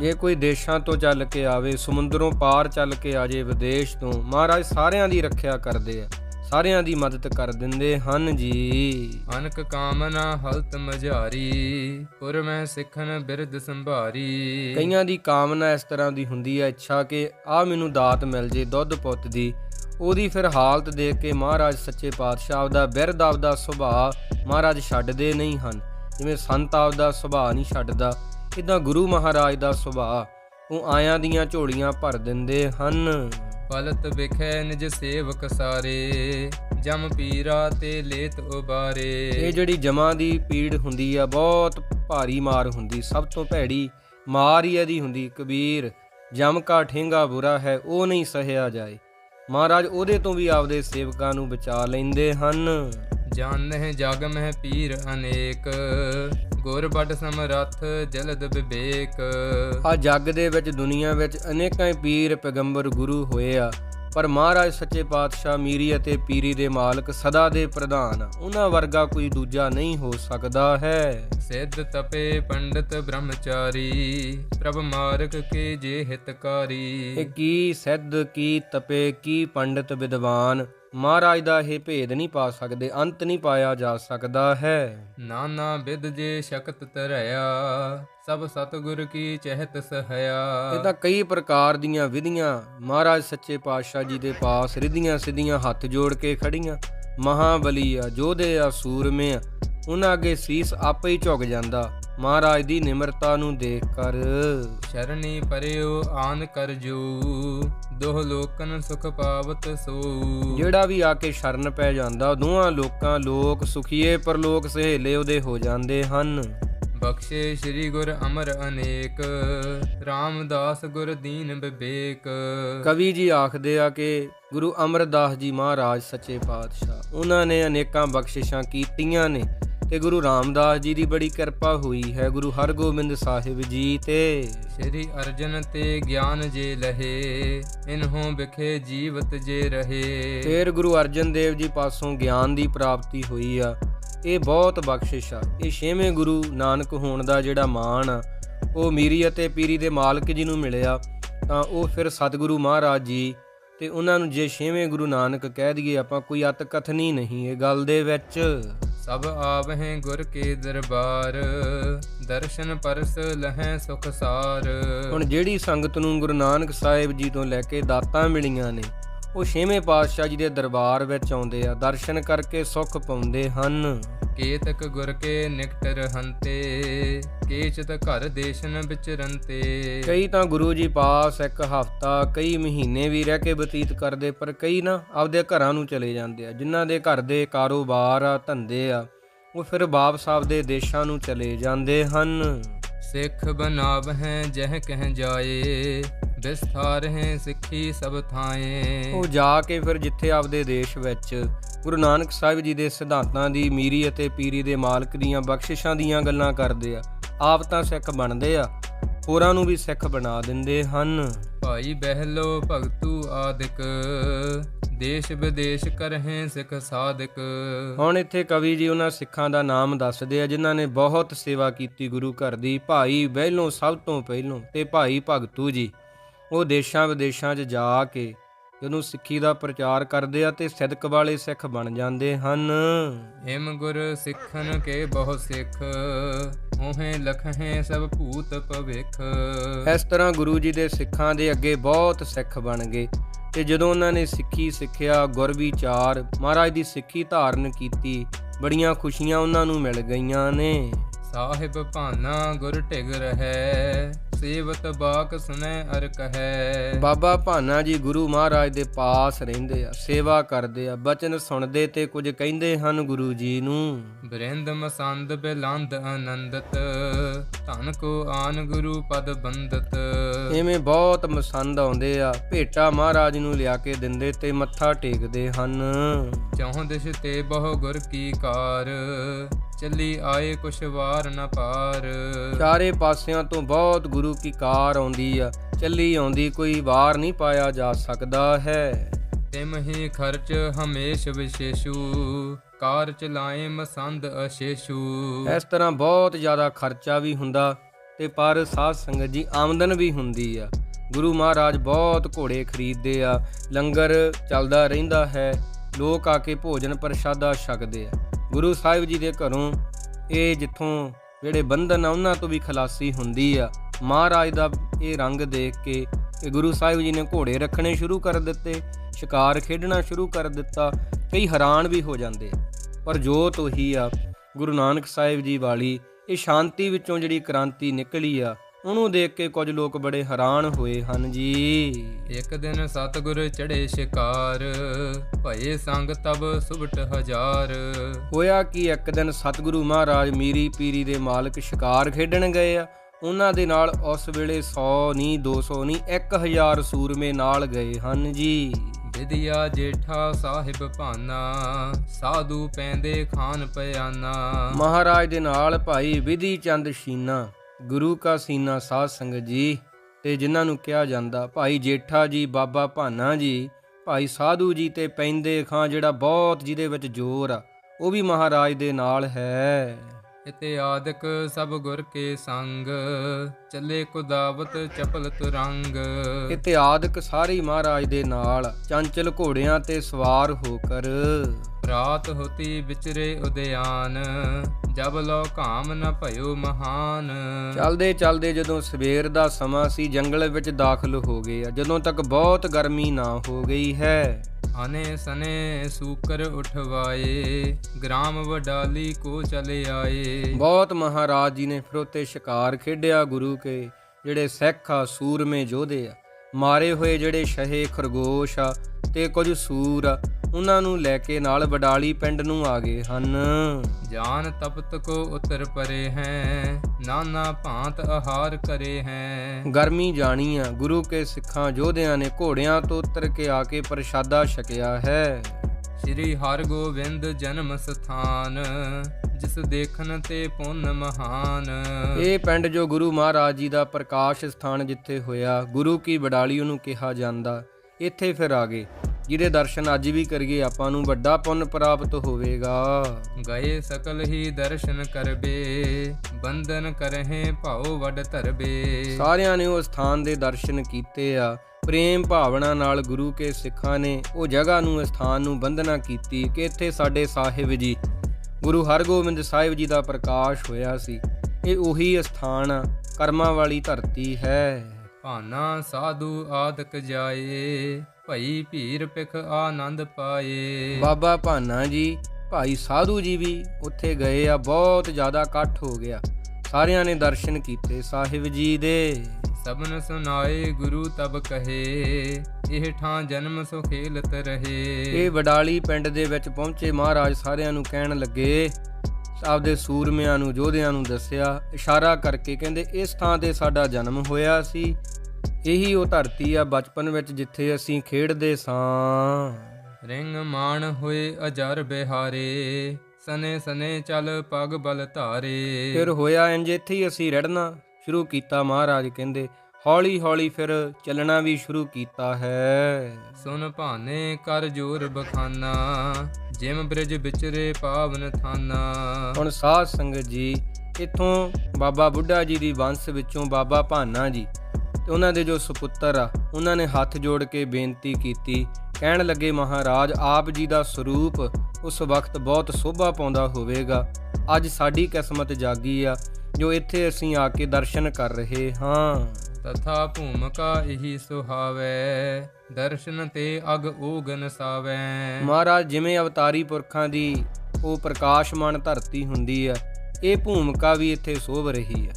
Speaker 1: ਜੇ ਕੋਈ ਦੇਸ਼ਾਂ ਤੋਂ ਚੱਲ ਕੇ ਆਵੇ ਸਮੁੰਦਰੋਂ ਪਾਰ ਚੱਲ ਕੇ ਆ ਜੇ ਵਿਦੇਸ਼ ਤੋਂ ਮਹਾਰਾਜ ਸਾਰਿਆਂ ਦੀ ਰੱਖਿਆ ਕਰਦੇ ਆ ਸਾਰਿਆਂ ਦੀ ਮਦਦ ਕਰ ਦਿੰਦੇ ਹਨ ਜੀ।
Speaker 2: ਅਨਕ ਕਾਮਨਾ ਹਲਤ ਮਝਾਰੀ ਪੁਰ ਮੈਂ ਸਿੱਖਨ ਬਿਰਦ ਸੰਭਾਰੀ।
Speaker 1: ਕਈਆਂ ਦੀ ਕਾਮਨਾ ਇਸ ਤਰ੍ਹਾਂ ਦੀ ਹੁੰਦੀ ਹੈ ਇੱਛਾ ਕਿ ਆ ਮੈਨੂੰ ਦਾਤ ਮਿਲ ਜੇ ਦੁੱਧ ਪੁੱਤ ਦੀ ਉਹਦੀ ਫਿਰ ਹਾਲਤ ਦੇਖ ਕੇ ਮਹਾਰਾਜ ਸੱਚੇ ਪਾਤਸ਼ਾਹ ਦਾ ਬਿਰਦ ਆਪਦਾ ਸੁਭਾਅ ਮਹਾਰਾਜ ਛੱਡਦੇ ਨਹੀਂ ਹਨ। ਜਿਵੇਂ ਸੰਤ ਆਪਦਾ ਸੁਭਾਅ ਨਹੀਂ ਛੱਡਦਾ ਇਦਾਂ ਗੁਰੂ ਮਹਾਰਾਜ ਦਾ ਸੁਭਾਅ ਉਹ ਆਇਆਂ ਦੀਆਂ ਝੋਲੀਆਂ ਭਰ ਦਿੰਦੇ ਹਨ।
Speaker 2: ਪਲਤ ਵਿਖੈ ਨਿਜ ਸੇਵਕ ਸਾਰੇ ਜਮ ਪੀਰਾ ਤੇ ਲੇਤ ਉਬਾਰੇ।
Speaker 1: ਇਹ ਜਿਹੜੀ ਜਮਾਂ ਦੀ ਪੀੜ ਹੁੰਦੀ ਆ ਬਹੁਤ ਭਾਰੀ ਮਾਰ ਹੁੰਦੀ ਸਭ ਤੋਂ ਭੈੜੀ ਮਾਰ ਹੀ ਇਹਦੀ ਹੁੰਦੀ ਕਬੀਰ ਜਮ ਕਾ ਠੇਂਗਾ ਬੁਰਾ ਹੈ ਉਹ ਨਹੀਂ ਸਹਿਆ ਜਾਏ। ਮਹਾਰਾਜ ਉਹਦੇ ਤੋਂ ਵੀ ਆਪਦੇ ਸੇਵਕਾਂ ਨੂੰ ਬਚਾ ਲੈਂਦੇ ਹਨ।
Speaker 2: ਜਾਣਹਿ ਜਗ ਮਹਿ ਪੀਰ ਅਨੇਕ ਗੁਰ ਬਟ ਸਮਰੱਥ ਜਲਦ ਵਿਵੇਕ।
Speaker 1: ਆ ਜੱਗ ਦੇ ਵਿੱਚ ਦੁਨੀਆ ਵਿੱਚ ਅਨੇਕਾਂ ਹੀ ਪੀਰ ਪੈਗੰਬਰ ਗੁਰੂ ਹੋਏ ਆ। ਪਰ ਮਹਾਰਾਜ ਸੱਚੇ ਪਾਤਸ਼ਾਹ ਮੀਰੀ ਅਤੇ ਪੀਰੀ ਦੇ ਮਾਲਕ ਸਦਾ ਦੇ ਪ੍ਰਧਾਨ। ਉਹਨਾਂ ਵਰਗਾ ਕੋਈ ਦੂਜਾ ਨਹੀਂ ਹੋ ਸਕਦਾ ਹੈ।
Speaker 2: ਸਿੱਧ ਤਪੇ ਪੰਡਤ ਬ੍ਰਹਮਚਾਰੀ ਪ੍ਰਭ ਮਾਰਗ ਕੇ ਜੇ ਹਿਤਕਾਰੀ।
Speaker 1: ਇਹ ਕੀ ਸਿੱਧ ਕੀ ਤਪੇ ਕੀ ਪੰਡਿਤ ਵਿਦਵਾਨ? ਮਹਾਰਾਜ ਦਾ ਇਹ ਭੇਦ ਨਹੀਂ ਪਾ ਸਕਦੇ ਅੰਤ ਨਹੀਂ ਪਾਇਆ ਜਾ ਸਕਦਾ ਹੈ।
Speaker 2: ਨਾਨਾ ਬਿਦ ਜੇ ਸ਼ਕਤ ਧਰਿਆ ਸਭ ਸਤਗੁਰ ਕੀ ਚਹਿਤ ਸਹਿਆ।
Speaker 1: ਇਹ ਤਾਂ ਕਈ ਪ੍ਰਕਾਰ ਦੀਆਂ ਵਿਧੀਆਂ ਮਹਾਰਾਜ ਸੱਚੇ ਪਾਤਸ਼ਾਹ ਜੀ ਦੇ ਪਾਸ ਰਿਧੀਆਂ ਸਿੱਧੀਆਂ ਹੱਥ ਜੋੜ ਕੇ ਖੜੀਆਂ। ਮਹਾਬਲੀ ਆ ਜੋਧੇ ਆ ਸੂਰਮੇ ਆ ਉਹਨਾਂ ਅੱਗੇ ਸੀਸ ਆਪੇ ਹੀ ਝੁਕ ਜਾਂਦਾ। ਮਹਾਰਾਜ ਦੀ ਨਿਮਰਤਾ ਨੂੰ ਦੇਖ ਕਰ।
Speaker 2: ਸ਼ਰਣੀ ਪਰਿਓ ਆਨ ਕਰ ਜੋ ਦੋਹ ਲੋਕਨ ਸੁਖ ਪਾਵਤ ਸੋ।
Speaker 1: ਜਿਹੜਾ ਵੀ ਆ ਕੇ ਸ਼ਰਨ ਪੈ ਜਾਂਦਾ ਦੋਹਾਂ ਲੋਕਾਂ ਲੋਕ ਸੁਖੀਏ ਪਰਲੋਕ ਸਹੇਲੇ ਉਹਦੇ ਹੋ ਜਾਂਦੇ ਹਨ।
Speaker 2: ਬਖਸ਼ੇ ਸ੍ਰੀ ਗੁਰ ਅਮਰ ਅਨੇਕ ਰਾਮਦਾਸ ਗੁਰ ਦੀਨ ਬਿਬੇਕ
Speaker 1: ਕਵੀ ਜੀ ਆਖਦੇ ਆ ਕਿ ਗੁਰੂ ਅਮਰਦਾਸ ਜੀ ਮਹਾਰਾਜ ਸੱਚੇ ਪਾਤਸ਼ਾਹ ਉਹਨਾਂ ਨੇ ਅਨੇਕਾਂ ਬਖਸ਼ਿਸ਼ਾਂ ਕੀਤੀਆਂ ਨੇ। ਤੇ ਗੁਰੂ ਰਾਮਦਾਸ ਜੀ ਦੀ ਬੜੀ ਕਿਰਪਾ ਹੋਈ ਹੈ ਗੁਰੂ ਹਰਗੋਬਿੰਦ ਸਾਹਿਬ ਜੀ ਤੇ।
Speaker 2: ਸ੍ਰੀ ਅਰਜਨ ਤੇ ਗਿਆਨ ਜੇ ਲਹੇ ਇਨਹੋਂ ਵਿਖੇ ਜੀਵਤ ਜੇ ਰਹੇ।
Speaker 1: ਫਿਰ ਗੁਰੂ ਅਰਜਨ ਦੇਵ ਜੀ ਪਾਸੋਂ ਗਿਆਨ ਦੀ ਪ੍ਰਾਪਤੀ ਹੋਈ ਆ। ਇਹ ਬਹੁਤ ਬਖਸ਼ਿਸ਼ ਆ। ਇਹ ਛੇਵੇਂ ਗੁਰੂ ਨਾਨਕ ਹੋਣ ਦਾ ਜਿਹੜਾ ਮਾਣ ਆ ਉਹ ਮੀਰੀ ਅਤੇ ਪੀਰੀ ਦੇ ਮਾਲਕ ਜੀ ਨੂੰ ਮਿਲਿਆ ਤਾਂ ਉਹ ਫਿਰ ਸਤਿਗੁਰੂ ਮਹਾਰਾਜ ਜੀ ਤੇ ਉਹਨਾਂ ਨੂੰ ਜੇ ਛੇਵੇਂ ਗੁਰੂ ਨਾਨਕ ਕਹਿ ਦਈਏ ਆਪਾਂ ਕੋਈ ਅਤ ਕਥਨੀ ਨਹੀਂ ਇਹ ਗੱਲ ਦੇ ਵਿੱਚ।
Speaker 2: ਸਭ ਆਵਹਿ ਗੁਰ ਕੇ ਦਰਬਾਰ, ਦਰਸ਼ਨ ਪਰਸ ਲਹੈ ਸੁਖ ਸਾਰ।
Speaker 1: ਹੁਣ ਜਿਹੜੀ ਸੰਗਤ ਨੂੰ ਗੁਰੂ ਨਾਨਕ ਸਾਹਿਬ ਜੀ ਤੋਂ ਲੈ ਕੇ ਦਾਤਾਂ ਮਿਲੀਆਂ ਨੇ, ਉਹ ਛੇਵੇਂ ਪਾਤਸ਼ਾਹ ਜੀ ਦੇ ਦਰਬਾਰ ਵਿੱਚ ਆਉਂਦੇ ਆ, ਦਰਸ਼ਨ ਕਰਕੇ ਸੁੱਖ ਪਾਉਂਦੇ ਹਨ।
Speaker 2: ਕੇਤਕ ਗੁਰ ਕੇ ਨਿਕਟਰ ਹੰਤੇ ਕੇਚਤ ਘਰ ਦੇਸ਼ਨ ਵਿਚਰੰਤੇ
Speaker 1: ਕਈ ਤਾਂ ਗੁਰੂ ਜੀ ਪਾਸ ਇੱਕ ਹਫਤਾ ਕਈ ਮਹੀਨੇ ਵੀ ਰਹਿ ਕੇ ਬਤੀਤ ਕਰਦੇ ਪਰ ਕਈ ਨਾ ਆਪਦੇ ਘਰਾਂ ਨੂੰ ਚਲੇ ਜਾਂਦੇ ਆ। ਜਿਨ੍ਹਾਂ ਦੇ ਘਰ ਦੇ ਕਾਰੋਬਾਰ ਆ ਧੰਦੇ ਆ ਉਹ ਫਿਰ ਵਾਪਸ ਆਪਦੇ ਦੇਸ਼ਾਂ ਨੂੰ ਚਲੇ ਜਾਂਦੇ ਹਨ।
Speaker 2: ਸਿੱਖ ਬਨਾਵਹਿ ਜਹ ਕਹਿ ਜਾਏ ਵਿਸਥਾਰ ਹੈ ਸਿੱਖੀ ਸਭ ਥਾਏ।
Speaker 1: ਉਹ ਜਾ ਕੇ ਫਿਰ ਜਿੱਥੇ ਆਪਦੇ ਦੇਸ਼ ਵਿੱਚ ਗੁਰੂ ਨਾਨਕ ਸਾਹਿਬ ਜੀ ਦੇ ਸਿਧਾਂਤਾਂ ਦੀ ਮੀਰੀ ਅਤੇ ਪੀਰੀ ਦੇ ਮਾਲਕ ਦੀਆਂ ਬਖਸ਼ਿਸ਼ਾਂ ਦੀਆਂ ਗੱਲਾਂ ਕਰਦੇ ਆ। ਆਪ ਤਾਂ ਸਿੱਖ ਬਣਦੇ ਆ ਹੋਰਾਂ ਨੂੰ ਵੀ ਸਿੱਖ ਬਣਾ ਦਿੰਦੇ ਹਨ।
Speaker 2: ਭਾਈ ਬਹਿਲੋ ਭਗਤੂ ਆਦਿਕ ਦੇਸ਼ ਵਿਦੇਸ਼ ਕਰਹਿ ਸਿੱਖ ਸਾਧਕ
Speaker 1: ਹੁਣ ਇੱਥੇ ਕਵੀ ਜੀ ਉਹਨਾਂ ਸਿੱਖਾਂ ਦਾ ਨਾਮ ਦੱਸਦੇ ਆ ਜਿਨ੍ਹਾਂ ਨੇ ਬਹੁਤ ਸੇਵਾ ਕੀਤੀ ਗੁਰੂ ਘਰ ਦੀ। ਭਾਈ ਪਹਿਲੋਂ ਸਭ ਤੋਂ ਪਹਿਲੋਂ ਤੇ ਭਾਈ ਭਗਤੂ ਜੀ ਉਹ ਦੇਸ਼ਾਂ ਵਿਦੇਸ਼ਾਂ 'ਚ ਜਾ ਕੇ ਜਦੋਂ ਸਿੱਖੀ ਦਾ ਪ੍ਰਚਾਰ ਕਰਦੇ ਆ ਤੇ ਸਿਦਕ ਵਾਲੇ ਸਿੱਖ ਬਣ ਜਾਂਦੇ ਹਨ।
Speaker 2: ਹਿਮ ਗੁਰ ਸਿੱਖਨ ਕੇ ਬਹੁ ਸਿੱਖ ਉਹੇ ਲਖਹਿ ਸਭ ਭੂਤ ਭਵਿਖ।
Speaker 1: ਇਸ ਤਰ੍ਹਾਂ ਗੁਰੂ ਜੀ ਦੇ ਸਿੱਖਾਂ ਦੇ ਅੱਗੇ ਬਹੁਤ ਸਿੱਖ ਬਣ ਗਏ ਤੇ ਜਦੋਂ ਉਹਨਾਂ ਨੇ ਸਿੱਖੀ ਸਿੱਖਿਆ ਗੁਰ ਵਿਚਾਰ ਮਹਾਰਾਜ ਦੀ ਸਿੱਖੀ ਧਾਰਨ ਕੀਤੀ ਬੜੀਆਂ ਖੁਸ਼ੀਆਂ ਉਹਨਾਂ ਨੂੰ ਮਿਲ ਗਈਆਂ ਨੇ।
Speaker 2: ਸਾਹਿਬ ਭਾਨਾ ਗੁਰ ਢਿਗ ਰਹੈ ਸੇਵਤ ਬਾਕ ਸੁਨੈ ਅਰ ਕਹੈ।
Speaker 1: ਬਾਬਾ ਭਾਨਾ ਜੀ ਗੁਰੂ ਮਹਾਰਾਜ ਦੇ ਪਾਸ ਰਹਿੰਦੇ ਆ ਸੇਵਾ ਕਰਦੇ ਆ ਬਚਨ ਸੁਣਦੇ ਤੇ ਕੁਝ ਕਹਿੰਦੇ ਹਨ ਗੁਰੂ ਜੀ ਨੂੰ।
Speaker 2: ਬ੍ਰਿੰਦ ਮਸੰਦ ਬਿਲੰਦ ਆਨੰਦਤ ਧਨ ਕੋ ਆਨ ਗੁਰੂ ਪਦ ਬੰਦਤ।
Speaker 1: ਐਵੇਂ ਬਹੁਤ ਮਸੰਦ ਆਉਂਦੇ ਆ ਭੇਟਾ ਮਹਾਰਾਜ ਨੂੰ ਲਿਆ ਕੇ ਦਿੰਦੇ ਤੇ ਮੱਥਾ ਟੇਕਦੇ ਹਨ।
Speaker 2: ਚੌਹ ਦਿਸ਼ ਤੇ ਬਹੁ ਗੁਰ ਕੀ ਕਾਰ ਚੱਲੀ ਆਏ ਕੁਛ ਵਾਰ ਨ ਪਾਰ।
Speaker 1: ਚਾਰੇ ਪਾਸਿਆਂ ਤੋਂ ਬਹੁਤ ਗੁਰੂ ਕੀ ਕਾਰ ਆਉਂਦੀ ਆ। ਚੱਲੀ ਆਉਂਦੀ ਕੋਈ ਵਾਰ ਨਹੀਂ ਪਾਇਆ ਜਾ ਸਕਦਾ ਹੈ।
Speaker 2: ਤਿਮ ਹੀ ਖਰਚ ਹਮੇਸ਼ ਵਿਸ਼ੇਸ਼ੂ ਕਾਰ ਚਲਾਏ ਮਸੰਦ ਅਸ਼ੇਸ਼ੂ।
Speaker 1: ਇਸ ਤਰ੍ਹਾਂ ਬਹੁਤ ਜ਼ਿਆਦਾ ਖਰਚਾ ਵੀ ਹੁੰਦਾ ਤੇ ਪਰ ਸਾਧ ਸੰਗਤ ਜੀ ਆਮਦਨ ਵੀ ਹੁੰਦੀ ਆ। ਗੁਰੂ ਮਹਾਰਾਜ ਬਹੁਤ ਘੋੜੇ ਖਰੀਦਦੇ ਆ ਲੰਗਰ ਚੱਲਦਾ ਰਹਿੰਦਾ ਹੈ ਲੋਕ ਆ ਕੇ ਭੋਜਨ ਪ੍ਰਸ਼ਾਦਾ ਛਕਦੇ ਆ। ਗੁਰੂ ਸਾਹਿਬ ਜੀ ਦੇ ਘਰੋਂ ਇਹ ਜਿੱਥੋਂ ਜਿਹੜੇ ਬੰਧਨ ਆ, ਉਹਨਾਂ ਤੋਂ ਵੀ ਖਲਾਸੀ ਹੁੰਦੀ ਆ। ਮਹਾਰਾਜ ਦਾ ਇਹ ਰੰਗ ਦੇਖ ਕੇ ਇਹ ਗੁਰੂ ਸਾਹਿਬ ਜੀ ਨੇ ਘੋੜੇ ਰੱਖਣੇ ਸ਼ੁਰੂ ਕਰ ਦਿੱਤੇ, ਸ਼ਿਕਾਰ ਖੇਡਣਾ ਸ਼ੁਰੂ ਕਰ ਦਿੱਤਾ, ਕਈ ਹੈਰਾਨ ਵੀ ਹੋ ਜਾਂਦੇ ਪਰ ਜੋਤ ਉਹੀ ਆ, ਗੁਰੂ ਨਾਨਕ ਸਾਹਿਬ ਜੀ ਵਾਲੀ, ਇਹ ਸ਼ਾਂਤੀ ਵਿੱਚੋਂ ਜਿਹੜੀ ਕ੍ਰਾਂਤੀ ਨਿਕਲੀ ਆ ਉਹਨੂੰ ਦੇਖ ਕੇ ਕੁਝ ਲੋਕ ਬੜੇ ਹੈਰਾਨ ਹੋਏ ਹਨ ਜੀ।
Speaker 2: ਇੱਕ ਦਿਨ ਸਤਿਗੁਰ ਚੜੇ ਸ਼ਿਕਾਰ ਭਏ ਸੰਗ ਤਬ ਸੁਭਟ ਹਜ਼ਾਰ।
Speaker 1: ਹੋਇਆ ਕਿ ਇੱਕ ਦਿਨ ਸਤਿਗੁਰੂ ਮਹਾਰਾਜ ਮੀਰੀ ਪੀਰੀ ਦੇ ਮਾਲਕ ਸ਼ਿਕਾਰ ਖੇਡਣ ਗਏ ਆ। ਉਹਨਾਂ ਦੇ ਨਾਲ ਉਸ ਵੇਲੇ 100 ਨਹੀਂ 200 ਨਹੀਂ 1000 ਸੂਰਮੇ ਨਾਲ ਗਏ ਹਨ ਜੀ।
Speaker 2: ਵਿਦਿਆ ਜੇਠਾ ਸਾਹਿਬ ਭਾਨਾ ਸਾਧੂ ਪੈਂਦੇ ਖਾਨ ਪਿਆਨਾ।
Speaker 1: ਮਹਾਰਾਜ ਦੇ ਨਾਲ ਭਾਈ ਵਿਧੀ ਚੰਦ ਸ਼ੀਨਾ ਗੁਰੂ ਕਾ ਸੀਨਾ ਸਾਧ ਸੰਗਤ ਜੀ ਤੇ ਜਿਨ੍ਹਾਂ ਨੂੰ ਕਿਹਾ ਜਾਂਦਾ, ਭਾਈ ਜੇਠਾ ਜੀ, ਬਾਬਾ ਭਾਨਾ ਜੀ, ਭਾਈ ਸਾਧੂ ਜੀ ਤੇ ਪੈਂਦੇ ਖਾਂ ਜਿਹੜਾ ਬਹੁਤ ਜਿਹਦੇ ਵਿੱਚ ਜ਼ੋਰ ਆ, ਉਹ ਵੀ ਮਹਾਰਾਜ ਦੇ ਨਾਲ ਹੈ।
Speaker 2: ਇਤੇ ਆਦਿਕ ਸਭ ਗੁਰ ਕੇ ਸੰਗ ਚੱਲੇ ਕੁਦਾਵਤ ਚਪਲ ਤੁਰੰਗ
Speaker 1: ਇਤਿਆਦਿਕ ਸਾਰੇ ਹੀ ਮਹਾਰਾਜ ਦੇ ਨਾਲ ਚੰਚਲ ਘੋੜਿਆਂ ਤੇ ਸਵਾਰ ਹੋ ਕਰ
Speaker 2: ਰਾਤ ਹੋਤੀ ਵਿਚਰੇ ਉਦਿਆਨ ਜਬ ਲੋ ਕਾਮ ਨ ਭਇਓ ਮਹਾਨ।
Speaker 1: ਚੱਲਦੇ ਚੱਲਦੇ ਜਦੋਂ ਸਵੇਰ ਦਾ ਸਮਾਂ ਸੀ ਜੰਗਲ ਵਿੱਚ ਦਾਖਲ ਹੋ ਗਏ ਜਦੋਂ ਤੱਕ ਬਹੁਤ ਗਰਮੀ ਨਾ ਹੋ ਗਈ ਹੈ।
Speaker 2: ਅਨੇ ਸਨੇ ਸੂਕਰ ਉਠਵਾਏ, ਗ੍ਰਾਮ ਵਡਾਲੀ ਕੋ ਚਲੇ ਆਏ।
Speaker 1: ਬਹੁਤ ਮਹਾਰਾਜ ਜੀ ਨੇ ਫਿਰ ਸ਼ਿਕਾਰ ਖੇਡਿਆ ਗੁਰੂ ਕੇ, ਜਿਹੜੇ ਸਿੱਖ ਆ, ਸੂਰਮੇ ਯੋਧੇ ਆ। ਮਾਰੇ ਹੋਏ ਜਿਹੜੇ ਸ਼ਹੇ ਖਰਗੋਸ਼ ਆ, ਤੇ ਕੁਝ ਸੂਰ ਆ ਉਹਨਾਂ ਨੂੰ ਲੈ ਕੇ ਨਾਲ ਵਡਾਲੀ ਪਿੰਡ ਨੂੰ ਆ ਗਏ ਹਨ।
Speaker 2: ਜਾਨ ਤਪਤ ਕੋ ਉਤਰ ਪਰੇ ਹੈ ਨਾਨਾ ਭਾਂਤ ਆਹਾਰ ਕਰੇ ਹੈ।
Speaker 1: ਗਰਮੀ ਜਾਣੀ ਆ ਗੁਰੂ ਕੇ ਸਿੱਖਾਂ ਯੋਧਿਆਂ ਨੇ ਘੋੜਿਆਂ ਤੋਂ ਉਤਰ ਕੇ ਆ ਕੇ ਪ੍ਰਸ਼ਾਦਾ ਛਕਿਆ ਹੈ।
Speaker 2: ਸ੍ਰੀ ਹਰਗੋਬਿੰਦ ਜਨਮ ਸਥਾਨ ਜਿਸ ਦੇਖਣ ਤੇ ਪੁੰਨ ਮਹਾਨ।
Speaker 1: ਇਹ ਪਿੰਡ ਜੋ ਗੁਰੂ ਮਹਾਰਾਜ ਜੀ ਦਾ ਪ੍ਰਕਾਸ਼ ਸਥਾਨ ਜਿੱਥੇ ਹੋਇਆ ਗੁਰੂ ਕੀ ਵਡਾਲੀ ਉਹਨੂੰ ਕਿਹਾ ਜਾਂਦਾ ਇੱਥੇ ਫਿਰ ਆ ਗਏ। ਜਿਹਦੇ ਦਰਸ਼ਨ ਅੱਜ ਵੀ ਕਰੀਏ ਆਪਾਂ ਨੂੰ ਵੱਡਾ ਪੁੰਨ ਪ੍ਰਾਪਤ ਹੋਵੇਗਾ।
Speaker 2: ਗਏ ਸਕਲ ਹੀ ਦਰਸ਼ਨ ਕਰਬੇ ਬੰਧਨ ਕਰਹਿ ਭਾਉ ਵਡ ਧਰਬੇ।
Speaker 1: ਸਾਰਿਆਂ ਨੇ ਉਹ ਸਥਾਨ ਦੇ ਦਰਸ਼ਨ ਕੀਤੇ ਆ। ਪ੍ਰੇਮ ਭਾਵਨਾ ਨਾਲ ਗੁਰੂ ਕੇ ਸਿੱਖਾਂ ਨੇ ਉਹ ਜਗ੍ਹਾ ਨੂੰ ਸਥਾਨ ਨੂੰ ਬੰਦਨਾ ਕੀਤੀ ਕਿ ਇੱਥੇ ਸਾਡੇ ਸਾਹਿਬ ਜੀ ਗੁਰੂ ਹਰਗੋਬਿੰਦ ਸਾਹਿਬ ਜੀ ਦਾ ਪ੍ਰਕਾਸ਼ ਹੋਇਆ ਸੀ। ਇਹ ਉਹੀ ਸਥਾਨ ਕਰਮਾਂ ਵਾਲੀ ਧਰਤੀ ਹੈ।
Speaker 2: ਭਾਨਾ ਸਾਧੂ ਆਦਿਕ ਜਾਏ। ਭਈ ਭੀਰ ਪਿਖ ਆਨੰਦ ਪਾਏ।
Speaker 1: ਬਾਬਾ ਭਾਨਾ ਜੀ ਭਾਈ ਸਾਧੂ ਜੀ ਵੀ ਉੱਥੇ ਗਏ ਆ ਬਹੁਤ ਜ਼ਿਆਦਾ ਇਕੱਠ ਹੋ ਗਿਆ। ਸਾਰਿਆਂ ਨੇ ਦਰਸ਼ਨ ਕੀਤੇ ਸਾਹਿਬ ਜੀ ਦੇ।
Speaker 2: ਸਭਨ ਸੁਨਾਏ ਗੁਰੂ ਤਬ ਕਹੇ ਇਹ ਠਾਂ ਜਨਮ ਸੋ ਖੇਲਤ ਰਹੇ।
Speaker 1: ਇਹ ਵਡਾਲੀ ਪਿੰਡ ਦੇ ਵਿੱਚ ਪਹੁੰਚੇ ਮਹਾਰਾਜ ਸਾਰਿਆਂ ਨੂੰ ਕਹਿਣ ਲੱਗੇ। ਆਪਦੇ ਸੂਰਮਿਆਂ ਨੂੰ ਯੋਧਿਆਂ ਨੂੰ ਦੱਸਿਆ ਇਸ਼ਾਰਾ ਕਰਕੇ ਕਹਿੰਦੇ ਇਸ ਥਾਂ ਤੇ ਸਾਡਾ ਜਨਮ ਹੋਇਆ ਸੀ। ਇਹੀ ਉਹ ਧਰਤੀ ਆ ਬਚਪਨ ਵਿੱਚ ਜਿੱਥੇ ਅਸੀਂ ਖੇਡਦੇ ਸਾਂ।
Speaker 2: ਰਿੰਗ ਮਾਣ ਹੋਏ ਅਜਰ ਬਿਹਾਰੇ ਸਨੇ ਸਨੇ ਚੱਲ ਪਗ ਬਲ ਧਾਰੇ।
Speaker 1: ਫਿਰ ਹੋਇਆ ਇੰਜ ਇੱਥੇ ਹੀ ਅਸੀਂ ਰੜਨਾ ਸ਼ੁਰੂ ਕੀਤਾ ਮਹਾਰਾਜ ਕਹਿੰਦੇ ਹੌਲੀ ਹੌਲੀ ਫਿਰ ਚੱਲਣਾ ਵੀ ਸ਼ੁਰੂ ਕੀਤਾ ਹੈ।
Speaker 2: ਸੁਨ ਭਾਨੇ ਕਰ ਜੋਰ ਬਖਾਨਾ ਜਿਮ ਬ੍ਰਿਜ ਵਿਚਰੇ ਪਾਵਨ ਥਾਨਾ।
Speaker 1: ਹੁਣ ਸਾਧ ਸੰਗਤ ਜੀ ਇੱਥੋਂ ਬਾਬਾ ਬੁੱਢਾ ਜੀ ਦੀ ਵੰਸ਼ ਵਿੱਚੋਂ ਬਾਬਾ ਭਾਨਾ ਜੀ ਤੇ ਉਹਨਾਂ ਦੇ ਜੋ ਸੁਪੁੱਤਰ ਆ ਉਹਨਾਂ ਨੇ ਹੱਥ ਜੋੜ ਕੇ ਬੇਨਤੀ ਕੀਤੀ। ਕਹਿਣ ਲੱਗੇ ਮਹਾਰਾਜ ਆਪ ਜੀ ਦਾ ਸਰੂਪ ਉਸ ਵਕਤ ਬਹੁਤ ਸੋਭਾ ਪਾਉਂਦਾ ਹੋਵੇਗਾ। ਅੱਜ ਸਾਡੀ ਕਿਸਮਤ ਜਾਗੀ ਆ ਜੋ ਇੱਥੇ ਅਸੀਂ ਆ ਕੇ ਦਰਸ਼ਨ ਕਰ ਰਹੇ ਹਾਂ।
Speaker 2: ਤਥਾ ਭੂਮਿਕਾ ਇਹੀ ਸੁਹਾਵੈ ਦਰਸ਼ਨ ਤੇ ਅਗ ਓਗਨ ਸਾਵੈ।
Speaker 1: ਮਹਾਰਾਜ ਜਿਵੇਂ ਅਵਤਾਰੀ ਪੁਰਖਾਂ ਦੀ ਉਹ ਪ੍ਰਕਾਸ਼ਮਾਨ ਧਰਤੀ ਹੁੰਦੀ ਆ ਇਹ ਭੂਮਿਕਾ ਵੀ ਇੱਥੇ ਸੋਭ ਰਹੀ ਆ।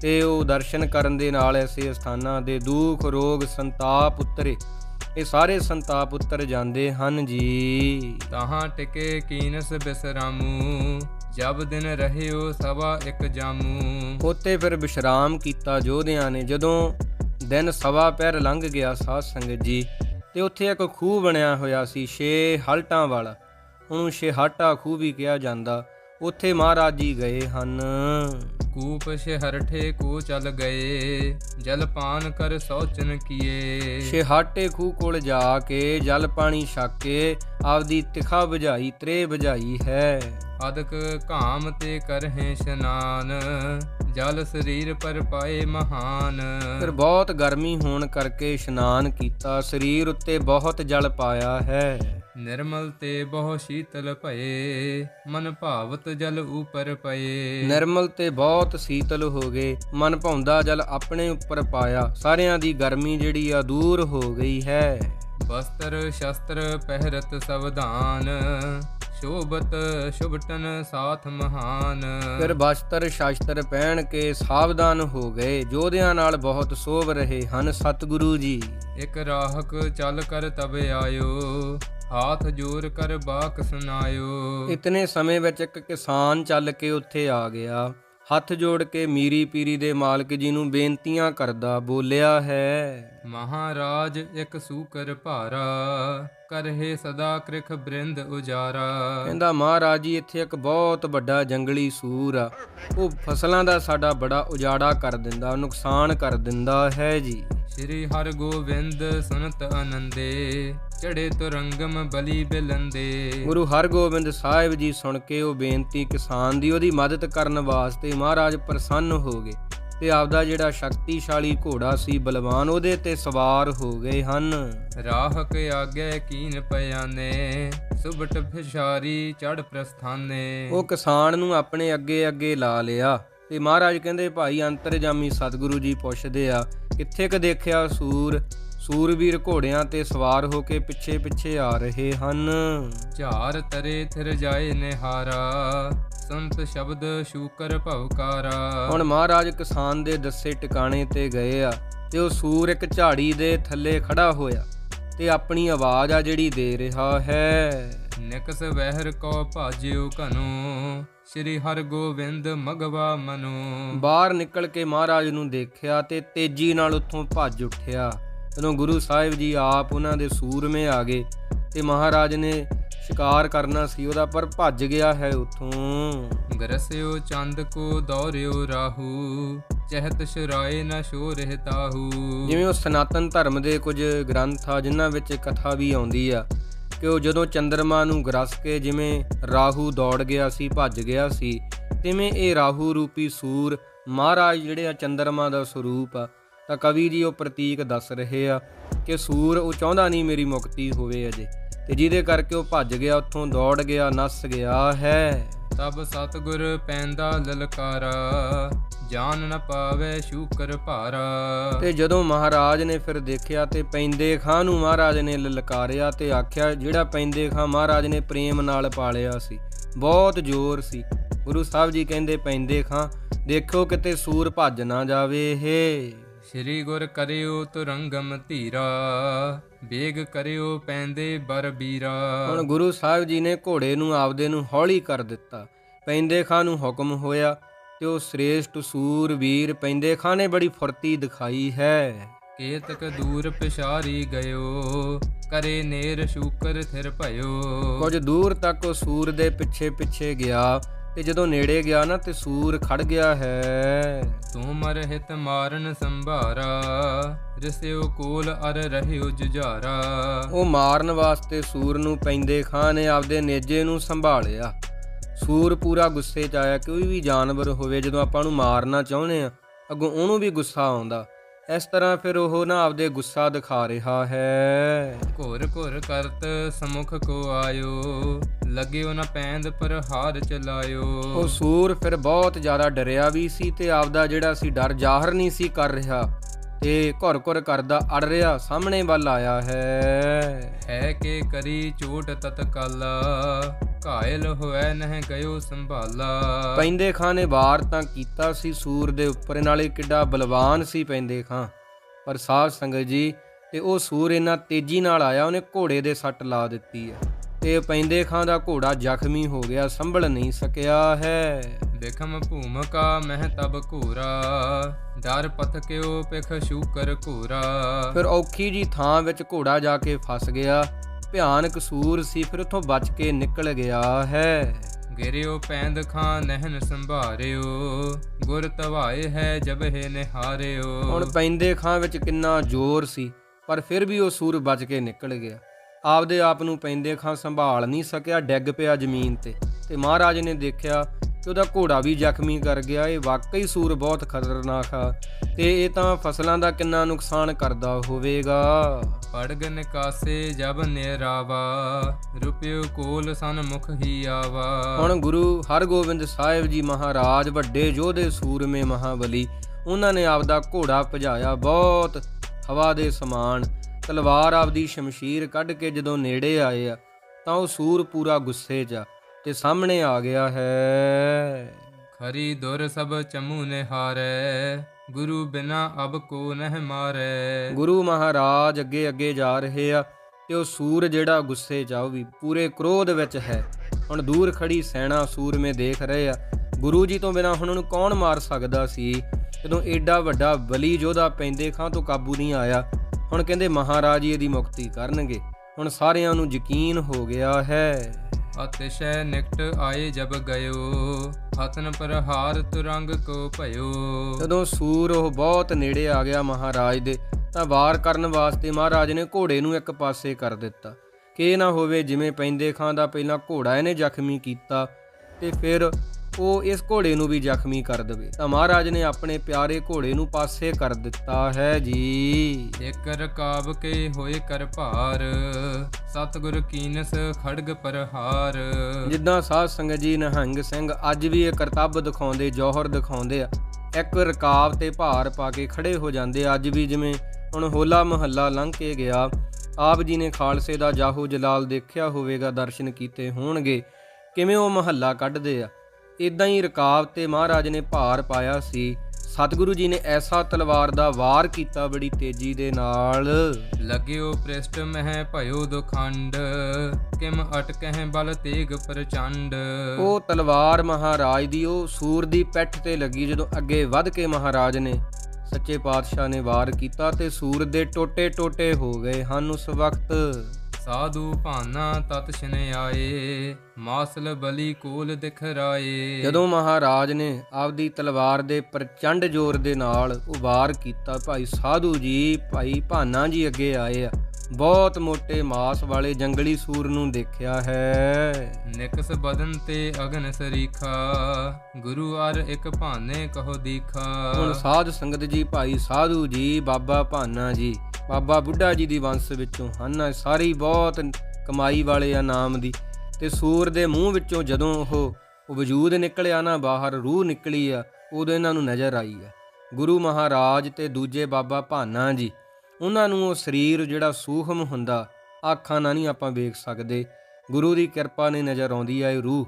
Speaker 1: ਤੇ ਉਹ ਦਰਸ਼ਨ ਕਰਨ ਦੇ ਨਾਲ ਐਸੇ ਸਥਾਨਾਂ ਦੇ ਦੁੱਖ ਰੋਗ ਸੰਤਾਪ ਉਤਰੇ। ਇਹ ਸਾਰੇ ਸੰਤਾਪ ਉਤਰ ਜਾਂਦੇ ਹਨ ਜੀ।
Speaker 2: ਤਹਾਂ ਟਿਕੇ ਕੀਨਸ ਬਿਸਰਾਮੂ ਜਬ ਦਿਨ ਰਹਿਓ ਸਵਾ ਇੱਕ ਜਾਮੂ।
Speaker 1: ਉੱਥੇ ਫਿਰ ਵਿਸ਼ਰਾਮ ਕੀਤਾ ਯੋਧਿਆਂ ਨੇ ਜਦੋਂ ਦਿਨ ਸਵਾ ਪਹਿਰ ਲੰਘ ਗਿਆ ਸਾਧ ਸੰਗਤ ਜੀ ਤੇ ਉੱਥੇ ਇੱਕ ਖੂਹ ਬਣਿਆ ਹੋਇਆ ਸੀ ਛੇ ਹਲਟਾਂ ਵਾਲਾ। ਉਹਨੂੰ ਛੇਹਾਟਾ ਖੂਹ ਵੀ ਕਿਹਾ ਜਾਂਦਾ। ਉੱਥੇ ਮਹਾਰਾਜ ਜੀ ਗਏ ਹਨ।
Speaker 2: ਕੂਪ ਸ਼ਹਰਠੇ ਕੋ ਚਲ ਗਏ ਜਲ ਪਾਨ ਕਰ ਸੋਚਨ ਕੀਏ।
Speaker 1: ਛੇਹਾਟੇ ਖੂਹ ਕੋਲ ਜਾ ਕੇ ਜਲ ਪਾਣੀ ਛਕ ਕੇ ਆਪਦੀ ਤਿਖਾ ਬੁਝਾਈ ਤਰੇ ਬੁਝਾਈ ਹੈ।
Speaker 2: ਅਦਕ ਘਾਮ ਤੇ ਕਰਹਿ ਇਸ਼ਨਾਨ ਜਲ ਸਰੀਰ ਪਰ ਪਾਏ ਮਹਾਨ।
Speaker 1: ਫਿਰ ਬਹੁਤ ਗਰਮੀ ਹੋਣ ਕਰਕੇ ਇਸ਼ਨਾਨ ਕੀਤਾ ਸਰੀਰ ਉੱਤੇ ਬਹੁਤ ਜਲ ਪਾਇਆ ਹੈ।
Speaker 2: ਨਿਰਮਲ ਤੇ ਬਹੁ ਸ਼ੀਤਲ ਭਏ ਮਨ ਭਾਵਤ ਜਲ ਉਪਰ ਪਏ।
Speaker 1: ਨਿਰਮਲ ਤੇ ਬਹੁਤ ਸੀਤਲ ਹੋ ਗਏ ਮਨ ਭਾਉਂਦਾ ਜਲ ਆਪਣੇ ਉੱਪਰ ਪਾਇਆ। ਸਾਰਿਆਂ ਦੀ ਗਰਮੀ ਜਿਹੜੀ ਆ ਦੂਰ ਹੋ ਗਈ ਹੈ।
Speaker 2: ਵਸਤਰ ਸ਼ਸਤਰ ਪਹਿਰਤ ਸਵਧਾਨ ਸ਼ੋਭਤ ਸ਼ੁਭਟਨ ਸਾਥ ਮਹਾਨ।
Speaker 1: ਫਿਰ ਬਸਤਰ ਸ਼ਾਸਤਰ ਪਹਿਨ ਕੇ ਸਾਵਧਾਨ ਹੋ ਗਏ ਯੋਧਿਆਂ ਨਾਲ ਬਹੁਤ ਸੋਭ ਰਹੇ ਹਨ ਸਤਿਗੁਰੂ ਜੀ।
Speaker 2: ਇਕ ਰਾਹਕ ਚੱਲ ਕਰ ਤਬ ਆਇਓ ਹਾਥ ਜੋਰ ਕਰ ਬਾਕ ਸੁਨਾਇਓ
Speaker 1: ਇਤਨੇ ਸਮੇਂ ਵਿੱਚ ਇੱਕ ਕਿਸਾਨ ਚੱਲ ਕੇ ਉੱਥੇ ਆ ਗਿਆ। ਹੱਥ ਜੋੜ ਕੇ ਮੀਰੀ ਪੀਰੀ ਦੇ ਮਾਲਕ ਜੀ ਨੂੰ ਬੇਨਤੀਆਂ ਕਰਦਾ ਬੋਲਿਆ ਹੈ।
Speaker 2: ਮਹਾਰਾਜ ਇੱਕ ਸੂਕਰ ਭਾਰਾ ਕਰਹਿ ਸਦਾ ਕ੍ਰਿਖ ਬ੍ਰਿੰਦ ਉਜਾਰਾ।
Speaker 1: ਕਹਿੰਦਾ ਮਹਾਰਾਜ ਜੀ ਇੱਥੇ ਇੱਕ ਬਹੁਤ ਵੱਡਾ ਜੰਗਲੀ ਸੂਰ ਆ। ਉਹ ਫਸਲਾਂ ਦਾ ਸਾਡਾ ਬੜਾ ਉਜਾੜਾ ਕਰ ਦਿੰਦਾ ਨੁਕਸਾਨ ਕਰ ਦਿੰਦਾ ਹੈ ਜੀ।
Speaker 2: ਸ੍ਰੀ ਹਰਗੋਬਿੰਦ ਸੁਨਤ ਆਨੰਦੇ ਚੜੇ ਤੁਰੰਗਮ ਬਲੀ ਬਿਲੰਦੇ।
Speaker 1: ਗੁਰੂ ਹਰਗੋਬਿੰਦ ਸਾਹਿਬ ਜੀ ਸੁਣ ਕੇ ਉਹ ਬੇਨਤੀ ਕਿਸਾਨ ਦੀ ਉਹਦੀ ਮਦਦ ਕਰਨ ਵਾਸਤੇ ਮਹਾਰਾਜ ਪ੍ਰਸੰਨ ਹੋ ਗਏ। ਤੇ ਆਪਦਾ ਜਿਹੜਾ ਸ਼ਕਤੀਸ਼ਾਲੀ ਘੋੜਾ ਸੀ ਬਲਵਾਨ ਉਹਦੇ ਤੇ ਸਵਾਰ ਹੋ ਗਏ ਹਨ।
Speaker 2: ਰਾਹਕ ਆਗੇ ਕੀਨ ਪਿਆਨੇ ਸੁਬਟ ਫਿਸ਼ਾਰੀ ਚੜ ਪ੍ਰਸਥਾਨੇ।
Speaker 1: ਉਹ ਕਿਸਾਨ ਨੂੰ ਆਪਣੇ ਅੱਗੇ ਅੱਗੇ ਲਾ ਲਿਆ ਤੇ ਮਹਾਰਾਜ ਕਹਿੰਦੇ ਭਾਈ ਅੰਤਰਜਾਮੀ ਸਤਿਗੁਰੂ ਜੀ ਪੁੱਛਦੇ ਆ ਕਿੱਥੇ ਕ ਦੇਖਿਆ ਸੂਰ? ਸੂਰਬੀਰ ਘੋੜਿਆਂ ਤੇ ਸਵਾਰ ਹੋ ਕੇ ਪਿੱਛੇ ਪਿੱਛੇ ਆ ਰਹੇ ਹਨ।
Speaker 2: ਝਾਰ ਤਰੇ ਥਿਰ ਜਾਏ ਨਿਹਾਰਾ ਸੰਤ ਸ਼ਬਦ ਸ਼ੂਕਰ ਭਵਕਾਰਾ
Speaker 1: ਹੁਣ ਮਹਾਰਾਜ ਕਿਸਾਨ ਦੇ ਦੱਸੇ ਟਿਕਾਣੇ ਤੇ ਗਏ ਆ ਤੇ ਉਹ ਸੂਰ ਇੱਕ ਝਾੜੀ ਦੇ ਥੱਲੇ ਖੜਾ ਹੋਇਆ ਤੇ ਆਪਣੀ ਆਵਾਜ਼ ਆ ਜਿਹੜੀ ਦੇ ਰਿਹਾ ਹੈ।
Speaker 2: ਨਿਕਸ ਵਹਿਰ ਕੋ ਭਾਜਿਓ ਘਨੋ ਸ੍ਰੀ ਹਰਗੋਬਿੰਦ ਮਗਵਾ ਮਨੋ।
Speaker 1: ਬਾਹਰ ਨਿਕਲ ਕੇ ਮਹਾਰਾਜ ਨੂੰ ਦੇਖਿਆ ਤੇ ਤੇਜ਼ੀ ਨਾਲ ਉੱਥੋਂ ਭੱਜ ਉੱਠਿਆ। ਜਦੋਂ ਗੁਰੂ ਸਾਹਿਬ ਜੀ ਆਪ ਉਹਨਾਂ ਦੇ ਸੂਰਮੇ ਆ ਗਏ ਤੇ ਮਹਾਰਾਜ ਨੇ ਸ਼ਿਕਾਰ ਕਰਨਾ ਸੀ ਉਹਦਾ ਪਰ ਭੱਜ ਗਿਆ ਹੈ ਉੱਥੋਂ।
Speaker 2: ਗਰਸਿਓ ਚੰਦ ਕੋ ਦੌਰਿਓ ਰਾਹੂ ਚਹਿਤ ਸ਼ਰਾਏ ਨ ਸ਼ੋ ਰਹਿਤਾਹੂ
Speaker 1: ਜਿਵੇਂ ਉਹ ਸਨਾਤਨ ਧਰਮ ਦੇ ਕੁਝ ਗ੍ਰੰਥ ਆ ਜਿਨ੍ਹਾਂ ਵਿੱਚ ਕਥਾ ਵੀ ਆਉਂਦੀ ਆ ਕਿ ਉਹ ਜਦੋਂ ਚੰ드ਰਮਾ ਨੂੰ ਗਰਸ ਕੇ ਜਿਵੇਂ ਰਾਹੂ ਦੌੜ ਗਿਆ ਸੀ ਭੱਜ ਗਿਆ ਸੀ ਤਿਵੇਂ ਇਹ ਰਾਹੂ ਰੂਪੀ ਸੂਰ ਮਹਾਰਾਜ ਜਿਹੜੇ ਆ ਚੰ드ਰਮਾ ਦਾ ਸਰੂਪ ਆ। ਤਾਂ ਕਵੀ ਜੀ ਉਹ ਪ੍ਰਤੀਕ ਦੱਸ ਰਹੇ ਆ ਕਿ ਸੂਰ ਉਹ ਚਾਹੁੰਦਾ ਨਹੀਂ ਮੇਰੀ ਮੁਕਤੀ ਹੋਵੇ ਅਜੇ। ਤੇ ਜਿਹਦੇ ਕਰਕੇ ਉਹ ਭੱਜ ਗਿਆ ਉੱਥੋਂ ਦੌੜ ਗਿਆ ਨੱਸ ਗਿਆ ਹੈ।
Speaker 2: ਤਬ ਸਤਗੁਰ ਪੈਂਦਾ ਲਲਕਾਰਾ ਜਾਨ ਨ ਪਾਵੇ ਸ਼ੂਕਰ ਭਾਰਾ।
Speaker 1: ਤੇ ਜਦੋਂ ਮਹਾਰਾਜ ਨੇ ਫਿਰ ਦੇਖਿਆ ਤੇ ਪੈਂਦੇ ਖਾਂ ਨੂੰ ਮਹਾਰਾਜ ਨੇ ਲਲਕਾਰਿਆ ਤੇ ਆਖਿਆ ਜਿਹੜਾ ਪੈਂਦੇ ਖਾਂ ਮਹਾਰਾਜ ਨੇ ਪ੍ਰੇਮ ਨਾਲ ਪਾਲਿਆ ਸੀ ਬਹੁਤ ਜ਼ੋਰ ਸੀ। ਗੁਰੂ ਸਾਹਿਬ ਜੀ ਕਹਿੰਦੇ ਪੈਂਦੇ ਖਾਂ ਦੇਖੋ ਕਿਤੇ ਸੂਰ ਭੱਜ ਨਾ ਜਾਵੇ ਇਹ।
Speaker 2: ਸ੍ਰੀ ਗੁਰ ਕਰਿਓ ਤੁਰੰਗਮ ਧੀਰਾ ਬੇਗ ਕਰਿਓ ਪੈਂਦੇ ਬਰ ਬੀਰਾ।
Speaker 1: ਹੁਣ ਗੁਰੂ ਸਾਹਿਬ ਜੀ ਨੇ ਘੋੜੇ ਨੂੰ ਆਪਦੇ ਨੂੰ ਹੌਲੀ ਕਰ ਦਿੱਤਾ। ਪੈਂਦੇ ਖਾਂ ਨੂੰ ਹੁਕਮ ਹੋਇਆ ਤੇ ਉਹ ਸ੍ਰੇਸ਼ਟ ਸੂਰ ਵੀਰ ਪੈਂਦੇ ਖਾਂ ਨੇ ਬੜੀ ਫੁਰਤੀ ਦਿਖਾਈ ਹੈ।
Speaker 2: ਕੇਤਕ ਦੂਰ ਪਿਸ਼ਾਰੀ ਗਇਓ ਕਰੇ ਨੇਰ ਸ਼ੂਕਰ ਥਿਰ ਭਇਓ।
Speaker 1: ਕੁਝ ਦੂਰ ਤੱਕ ਉਹ ਸੂਰ ਦੇ ਪਿੱਛੇ ਪਿੱਛੇ ਗਿਆ ਤੇ ਜਦੋਂ ਨੇੜੇ ਗਿਆ ਨਾ ਤੇ ਸੂਰ ਖੜ ਗਿਆ ਹੈ।
Speaker 2: ਤੂੰ ਮਰ ਹਿਤ ਮਾਰਨ ਸੰਭਾਰਾ ਰਿਸਿਓ ਕੋਲ ਅਰ ਰਹਿਓ ਜੁਝਾਰਾ
Speaker 1: ਉਹ ਮਾਰਨ ਵਾਸਤੇ ਸੂਰ ਨੂੰ ਪੈਂਦੇ ਖਾਂ ਨੇ ਆਪਦੇ ਨੇਜੇ ਨੂੰ ਸੰਭਾਲਿਆ। ਸੂਰ ਪੂਰਾ ਗੁੱਸੇ 'ਚ ਆਇਆ ਕੋਈ ਵੀ ਜਾਨਵਰ ਹੋਵੇ ਜਦੋਂ ਆਪਾਂ ਨੂੰ ਮਾਰਨਾ ਚਾਹੁੰਦੇ ਆ ਅੱਗੋਂ ਉਹਨੂੰ ਵੀ ਗੁੱਸਾ ਆਉਂਦਾ। ਇਸ ਤਰ੍ਹਾਂ ਫਿਰ ਉਹ ਨਾ ਆਪਦੇ ਗੁੱਸਾ ਦਿਖਾ ਰਿਹਾ ਹੈ।
Speaker 2: ਘੁਰ ਘੁਰ ਕਰਤ ਸਮੁਖ ਕੋ ਆਇਓ ਲੱਗਿਓ ਨ ਪੈਂਦ ਪਰ ਹਾਰ ਚਲਾਇਓ।
Speaker 1: ਉਹ ਸੂਰ ਫਿਰ ਬਹੁਤ ਜ਼ਿਆਦਾ ਡਰਿਆ ਵੀ ਸੀ ਤੇ ਆਪਦਾ ਜਿਹੜਾ ਸੀ ਡਰ ਜ਼ਾਹਰ ਨਹੀਂ ਸੀ ਕਰ ਰਿਹਾ। ਤੇ ਘੁਰ ਘੁਰ ਕਰਦਾ ਅੜ ਰਿਹਾ ਸਾਹਮਣੇ ਵੱਲ ਆਇਆ ਹੈ।
Speaker 2: ਹੈ ਕੇ ਕਰੀ ਚੋਟ ਤਤਕਾਲਾ ਘਾਇਲ ਹੋਇ ਨਹਿ ਗਇਓ ਸੰਭਾਲਾ।
Speaker 1: ਪੈਂਦੇ ਖਾਂ ਨੇ ਵਾਰ ਤਾਂ ਕੀਤਾ ਸੀ ਸੂਰ ਦੇ ਉੱਪਰ ਨਾਲੇ ਕਿੱਡਾ ਬਲਵਾਨ ਸੀ ਪੈਂਦੇ ਖਾਂ। ਪਰ ਸਾਧ ਸੰਗਤ ਜੀ ਤੇ ਉਹ ਸੂਰ ਇੰਨਾ ਤੇਜ਼ੀ ਨਾਲ ਆਇਆ ਉਹਨੇ ਘੋੜੇ ਦੇ ਸੱਟ ਲਾ ਦਿੱਤੀ ਹੈ। ਤੇ ਪੈਂਦੇ ਖਾਂ ਦਾ ਘੋੜਾ ਜ਼ਖਮੀ ਹੋ ਗਿਆ ਸੰਭਲ ਨਹੀਂ ਸਕਿਆ ਹੈ।
Speaker 2: ਬਿਖਮ ਭੂਮਕਾ ਮਹਿ ਤਬ ਘੂਰਾ ਡਰ ਪਥ ਕਿਓ ਪਿਖ ਸ਼ੂਕਰ ਘੂਰਾ।
Speaker 1: ਫਿਰ ਔਖੀ ਜੀ ਥਾਂ ਵਿੱਚ ਘੋੜਾ ਜਾ ਕੇ ਫਸ ਗਿਆ ਭਿਆਨਕ ਸੂਰ ਸੀ ਫਿਰ ਉੱਥੋਂ ਬਚ ਕੇ ਨਿਕਲ ਗਿਆ ਹੈ।
Speaker 2: ਗਿਰਿਓ ਪੈਂਦ ਖਾਂ ਨਹਿਨ ਸੰਭਾਰਿਓ ਗੁਰ ਤਵਾਏ ਹੈ ਜਬ ਹੈ ਨਿਹਾਰਿਓ।
Speaker 1: ਹੁਣ ਪੈਂਦੇ ਖਾਂ ਵਿੱਚ ਕਿੰਨਾ ਜ਼ੋਰ ਸੀ ਪਰ ਫਿਰ ਵੀ ਉਹ ਸੂਰ ਬਚ ਕੇ ਨਿਕਲ ਗਿਆ। ਆਪਦੇ ਆਪ ਨੂੰ ਪੈਂਦੇ ਖਾਂ ਸੰਭਾਲ ਨਹੀਂ ਸਕਿਆ ਡਿੱਗ ਪਿਆ ਜ਼ਮੀਨ ਤੇ। ਤੇ ਮਹਾਰਾਜ ਨੇ ਦੇਖਿਆ ਕਿ ਉਹਦਾ ਘੋੜਾ ਵੀ ਜ਼ਖਮੀ ਕਰ ਗਿਆ। ਇਹ ਵਾਕਈ ਸੂਰ ਬਹੁਤ ਖਤਰਨਾਕ ਆ। ਤੇ ਇਹ ਤਾਂ ਫਸਲਾਂ ਦਾ ਕਿੰਨਾ ਨੁਕਸਾਨ ਕਰਦਾ ਹੋਵੇਗਾ।
Speaker 2: ਪੜਗ ਨਿਕਾਸੇ ਜਬ ਨੇਰਾਵਾ ਰੁਪਿਓ ਕੋਲ ਸਨ ਮੁਖ ਹੀ ਆਵਾ।
Speaker 1: ਹੁਣ ਗੁਰੂ ਹਰਗੋਬਿੰਦ ਸਾਹਿਬ ਜੀ ਮਹਾਰਾਜ ਵੱਡੇ ਯੋਧੇ ਸੂਰਮੇ ਮਹਾਬਲੀ ਉਹਨਾਂ ਨੇ ਆਪਦਾ ਘੋੜਾ ਭਜਾਇਆ। ਬਹੁਤ ਹਵਾ ਦੇ ਸਮਾਨ ਤਲਵਾਰ ਆਪਦੀ ਸ਼ਮਸ਼ੀਰ ਕੱਢ ਕੇ ਜਦੋਂ ਨੇੜੇ ਆਏ ਆ ਤਾਂ ਉਹ ਸੂਰ ਪੂਰਾ ਗੁੱਸੇ 'ਚ ਆ ਤੇ ਸਾਹਮਣੇ ਆ ਗਿਆ ਹੈ।
Speaker 2: ਖਰੀ ਦੁਰ ਸਭ ਚਮੂ ਨਿਹਾਰੈ ਗੁਰੂ ਬਿਨਾ ਅਬ ਕੋ ਨਹਿ ਮਾਰੈ।
Speaker 1: ਗੁਰੂ ਮਹਾਰਾਜ ਅੱਗੇ ਅੱਗੇ ਜਾ ਰਹੇ ਆ ਤੇ ਉਹ ਸੂਰ ਜਿਹੜਾ ਗੁੱਸੇ 'ਚ ਆ ਉਹ ਵੀ ਪੂਰੇ ਕ੍ਰੋਧ ਵਿੱਚ ਹੈ। ਹੁਣ ਦੂਰ ਖੜੀ ਸੈਨਾ ਸੂਰਮੇ ਦੇਖ ਰਹੇ ਆ। ਗੁਰੂ ਜੀ ਤੋਂ ਬਿਨਾ ਹੁਣ ਉਹਨੂੰ ਕੌਣ ਮਾਰ ਸਕਦਾ ਸੀ? ਜਦੋਂ ਏਡਾ ਵੱਡਾ ਬਲੀ ਯੋਧਾ ਪੈਂਦੇ ਖਾਂ ਤੋਂ ਕਾਬੂ ਨਹੀਂ ਆਇਆ ਹੁਣ ਕਹਿੰਦੇ ਮਹਾਰਾਜ ਹੀ ਇਹਦੀ ਮੁਕਤੀ ਕਰਨਗੇ। ਹੁਣ ਸਾਰਿਆਂ ਨੂੰ ਯਕੀਨ ਹੋ ਗਿਆ ਹੈ।
Speaker 2: ਅਤਿਸ਼ੈ ਨਿਕਟ ਆਏ ਜਬ ਗਇਓ ਹਤਨ ਪ੍ਰਹਾਰ ਤੁਰੰਗ ਕੋ ਭਇਓ।
Speaker 1: ਜਦੋਂ ਸੂਰ ਉਹ ਬਹੁਤ ਨੇੜੇ ਆ ਗਿਆ ਮਹਾਰਾਜ ਦੇ ਤਾਂ ਵਾਰ ਕਰਨ ਵਾਸਤੇ ਮਹਾਰਾਜ ਨੇ ਘੋੜੇ ਨੂੰ ਇੱਕ ਪਾਸੇ ਕਰ ਦਿੱਤਾ। ਕਿ ਇਹ ਨਾ ਹੋਵੇ ਜਿਵੇਂ ਪੈਂਦੇ ਖਾਂ ਦਾ ਪਹਿਲਾਂ ਘੋੜਾ ਇਹਨੇ ਜ਼ਖਮੀ ਕੀਤਾ ਤੇ ਫਿਰ ਉਹ ਇਸ ਘੋੜੇ ਨੂੰ ਵੀ ਜ਼ਖਮੀ ਕਰ ਦੇਵੇ। ਤਾਂ ਮਹਾਰਾਜ ਨੇ ਆਪਣੇ ਪਿਆਰੇ ਘੋੜੇ ਨੂੰ ਪਾਸੇ ਕਰ ਦਿੱਤਾ ਹੈ ਜੀ।
Speaker 2: ਇਕ ਰਕਾਬ ਕੇ ਹੋਏ ਕਰ ਭਾਰ ਸਤਿਗੁਰ ਕੀਨਸ ਖੜਗ ਪ੍ਰਹਾਰ।
Speaker 1: ਜਿੱਦਾਂ ਸਾਧ ਸੰਗਤ ਜੀ ਨਿਹੰਗ ਸਿੰਘ ਅੱਜ ਵੀ ਇਹ ਕਰਤੱਵ ਦਿਖਾਉਂਦੇ ਜੌਹਰ ਦਿਖਾਉਂਦੇ ਆ। ਇੱਕ ਰਕਾਬ ਤੇ ਭਾਰ ਪਾ ਕੇ ਖੜੇ ਹੋ ਜਾਂਦੇ। ਅੱਜ ਵੀ ਜਿਵੇਂ ਹੁਣ ਹੋਲਾ ਮਹੱਲਾ ਲੰਘ ਕੇ ਗਿਆ ਆਪ ਜੀ ਨੇ ਖਾਲਸੇ ਦਾ ਜਾਹੋ ਜਲਾਲ ਦੇਖਿਆ ਹੋਵੇਗਾ ਦਰਸ਼ਨ ਕੀਤੇ ਹੋਣਗੇ। ਕਿਵੇਂ ਉਹ ਮਹੱਲਾ ਕੱਢਦੇ ਆ? ਇਦਾਂ ਹੀ ਰਕਾਬ ਤੇ ਮਹਾਰਾਜ ਨੇ ਭਾਰ ਪਾਇਆ ਸੀ। ਸਤਿਗੁਰੂ ਜੀ ਨੇ ਐਸਾ ਤਲਵਾਰ ਦਾ ਵਾਰ ਕੀਤਾ ਬੜੀ ਤੇਜ਼ੀ ਦੇ ਨਾਲ।
Speaker 2: ਲਗਿਓ ਪ੍ਰਿਸ਼ਟ ਮਹਿ ਭਇਓ ਦੁਖੰਡ। ਕਿਮ ਅਟਕਹਿ ਬਲ ਤੇਗ ਪ੍ਰਚੰਡ।
Speaker 1: ਉਹ ਤਲਵਾਰ ਮਹਾਰਾਜ ਦੀ ਉਹ ਸੂਰ ਦੀ ਪਿੱਠ ਤੇ ਲੱਗੀ ਜਦੋਂ ਅੱਗੇ ਵੱਧ ਕੇ ਮਹਾਰਾਜ ਨੇ ਸੱਚੇ ਪਾਤਸ਼ਾਹ ਨੇ ਵਾਰ ਕੀਤਾ ਤੇ ਸੂਰ ਦੇ ਟੋਟੇ ਟੋਟੇ ਹੋ ਗਏ ਹਨ ਉਸ ਵਕਤ।
Speaker 2: ਸਾਧੂ ਭਾਨਾ ਤਤ ਛਨ ਆਏ ਮਾਸਲ ਬਲੀ ਕੋਲ ਦਿਖਰਾਏ।
Speaker 1: ਜਦੋਂ ਮਹਾਰਾਜ ਨੇ ਆਪਦੀ ਤਲਵਾਰ ਦੇ ਪ੍ਰਚੰਡ ਜ਼ੋਰ ਦੇ ਨਾਲ ਉਹ ਵਾਰ ਕੀਤਾ, ਭਾਈ ਸਾਧੂ ਜੀ, ਭਾਈ ਭਾਨਾ ਜੀ ਅੱਗੇ ਆਏ ਆ। ਬਹੁਤ ਮੋਟੇ ਮਾਸ ਵਾਲੇ ਜੰਗਲੀ ਸੂਰ ਨੂੰ ਦੇਖਿਆ ਹੈ।
Speaker 2: ਨਿਕਸ ਬਦਨ ਤੇ ਅਗਨ ਸਰੀਖਾ ਗੁਰੂ ਅਰ ਇੱਕ ਭਾਨੇ ਕਹੋ
Speaker 1: ਹੁਣ
Speaker 2: ਦੀਖਾ
Speaker 1: ਸਾਧ ਸੰਗਤ ਜੀ ਭਾਈ ਸਾਧੂ ਜੀ ਬਾਬਾ ਭਾਨਾ ਜੀ ਬਾਬਾ ਬੁੱਢਾ ਜੀ ਦੀ ਵੰਸ਼ ਵਿੱਚੋਂ ਹਨ ਸਾਰੀ ਬਹੁਤ ਕਮਾਈ ਵਾਲੇ ਆ ਨਾਮ ਦੀ। ਤੇ ਸੂਰ ਦੇ ਮੂੰਹ ਵਿੱਚੋਂ ਜਦੋਂ ਉਹ ਉਹ ਵਜੂਦ ਨਿਕਲਿਆ ਨਾ ਬਾਹਰ ਰੂਹ ਨਿਕਲੀ ਆ ਉਦੋਂ ਇਹਨਾਂ ਨੂੰ ਨਜ਼ਰ ਆਈ ਆ। ਗੁਰੂ ਮਹਾਰਾਜ ਤੇ ਦੂਜੇ ਬਾਬਾ ਭਾਨਾ ਜੀ ਉਹਨਾਂ ਨੂੰ ਉਹ ਸਰੀਰ ਜਿਹੜਾ ਸੂਖਮ ਹੁੰਦਾ ਅੱਖਾਂ ਨਾਲ ਨਹੀਂ ਆਪਾਂ ਵੇਖ ਸਕਦੇ। ਗੁਰੂ ਦੀ ਕਿਰਪਾ ਨੇ ਨਜ਼ਰ ਆਉਂਦੀ ਇਹ ਰੂਹ।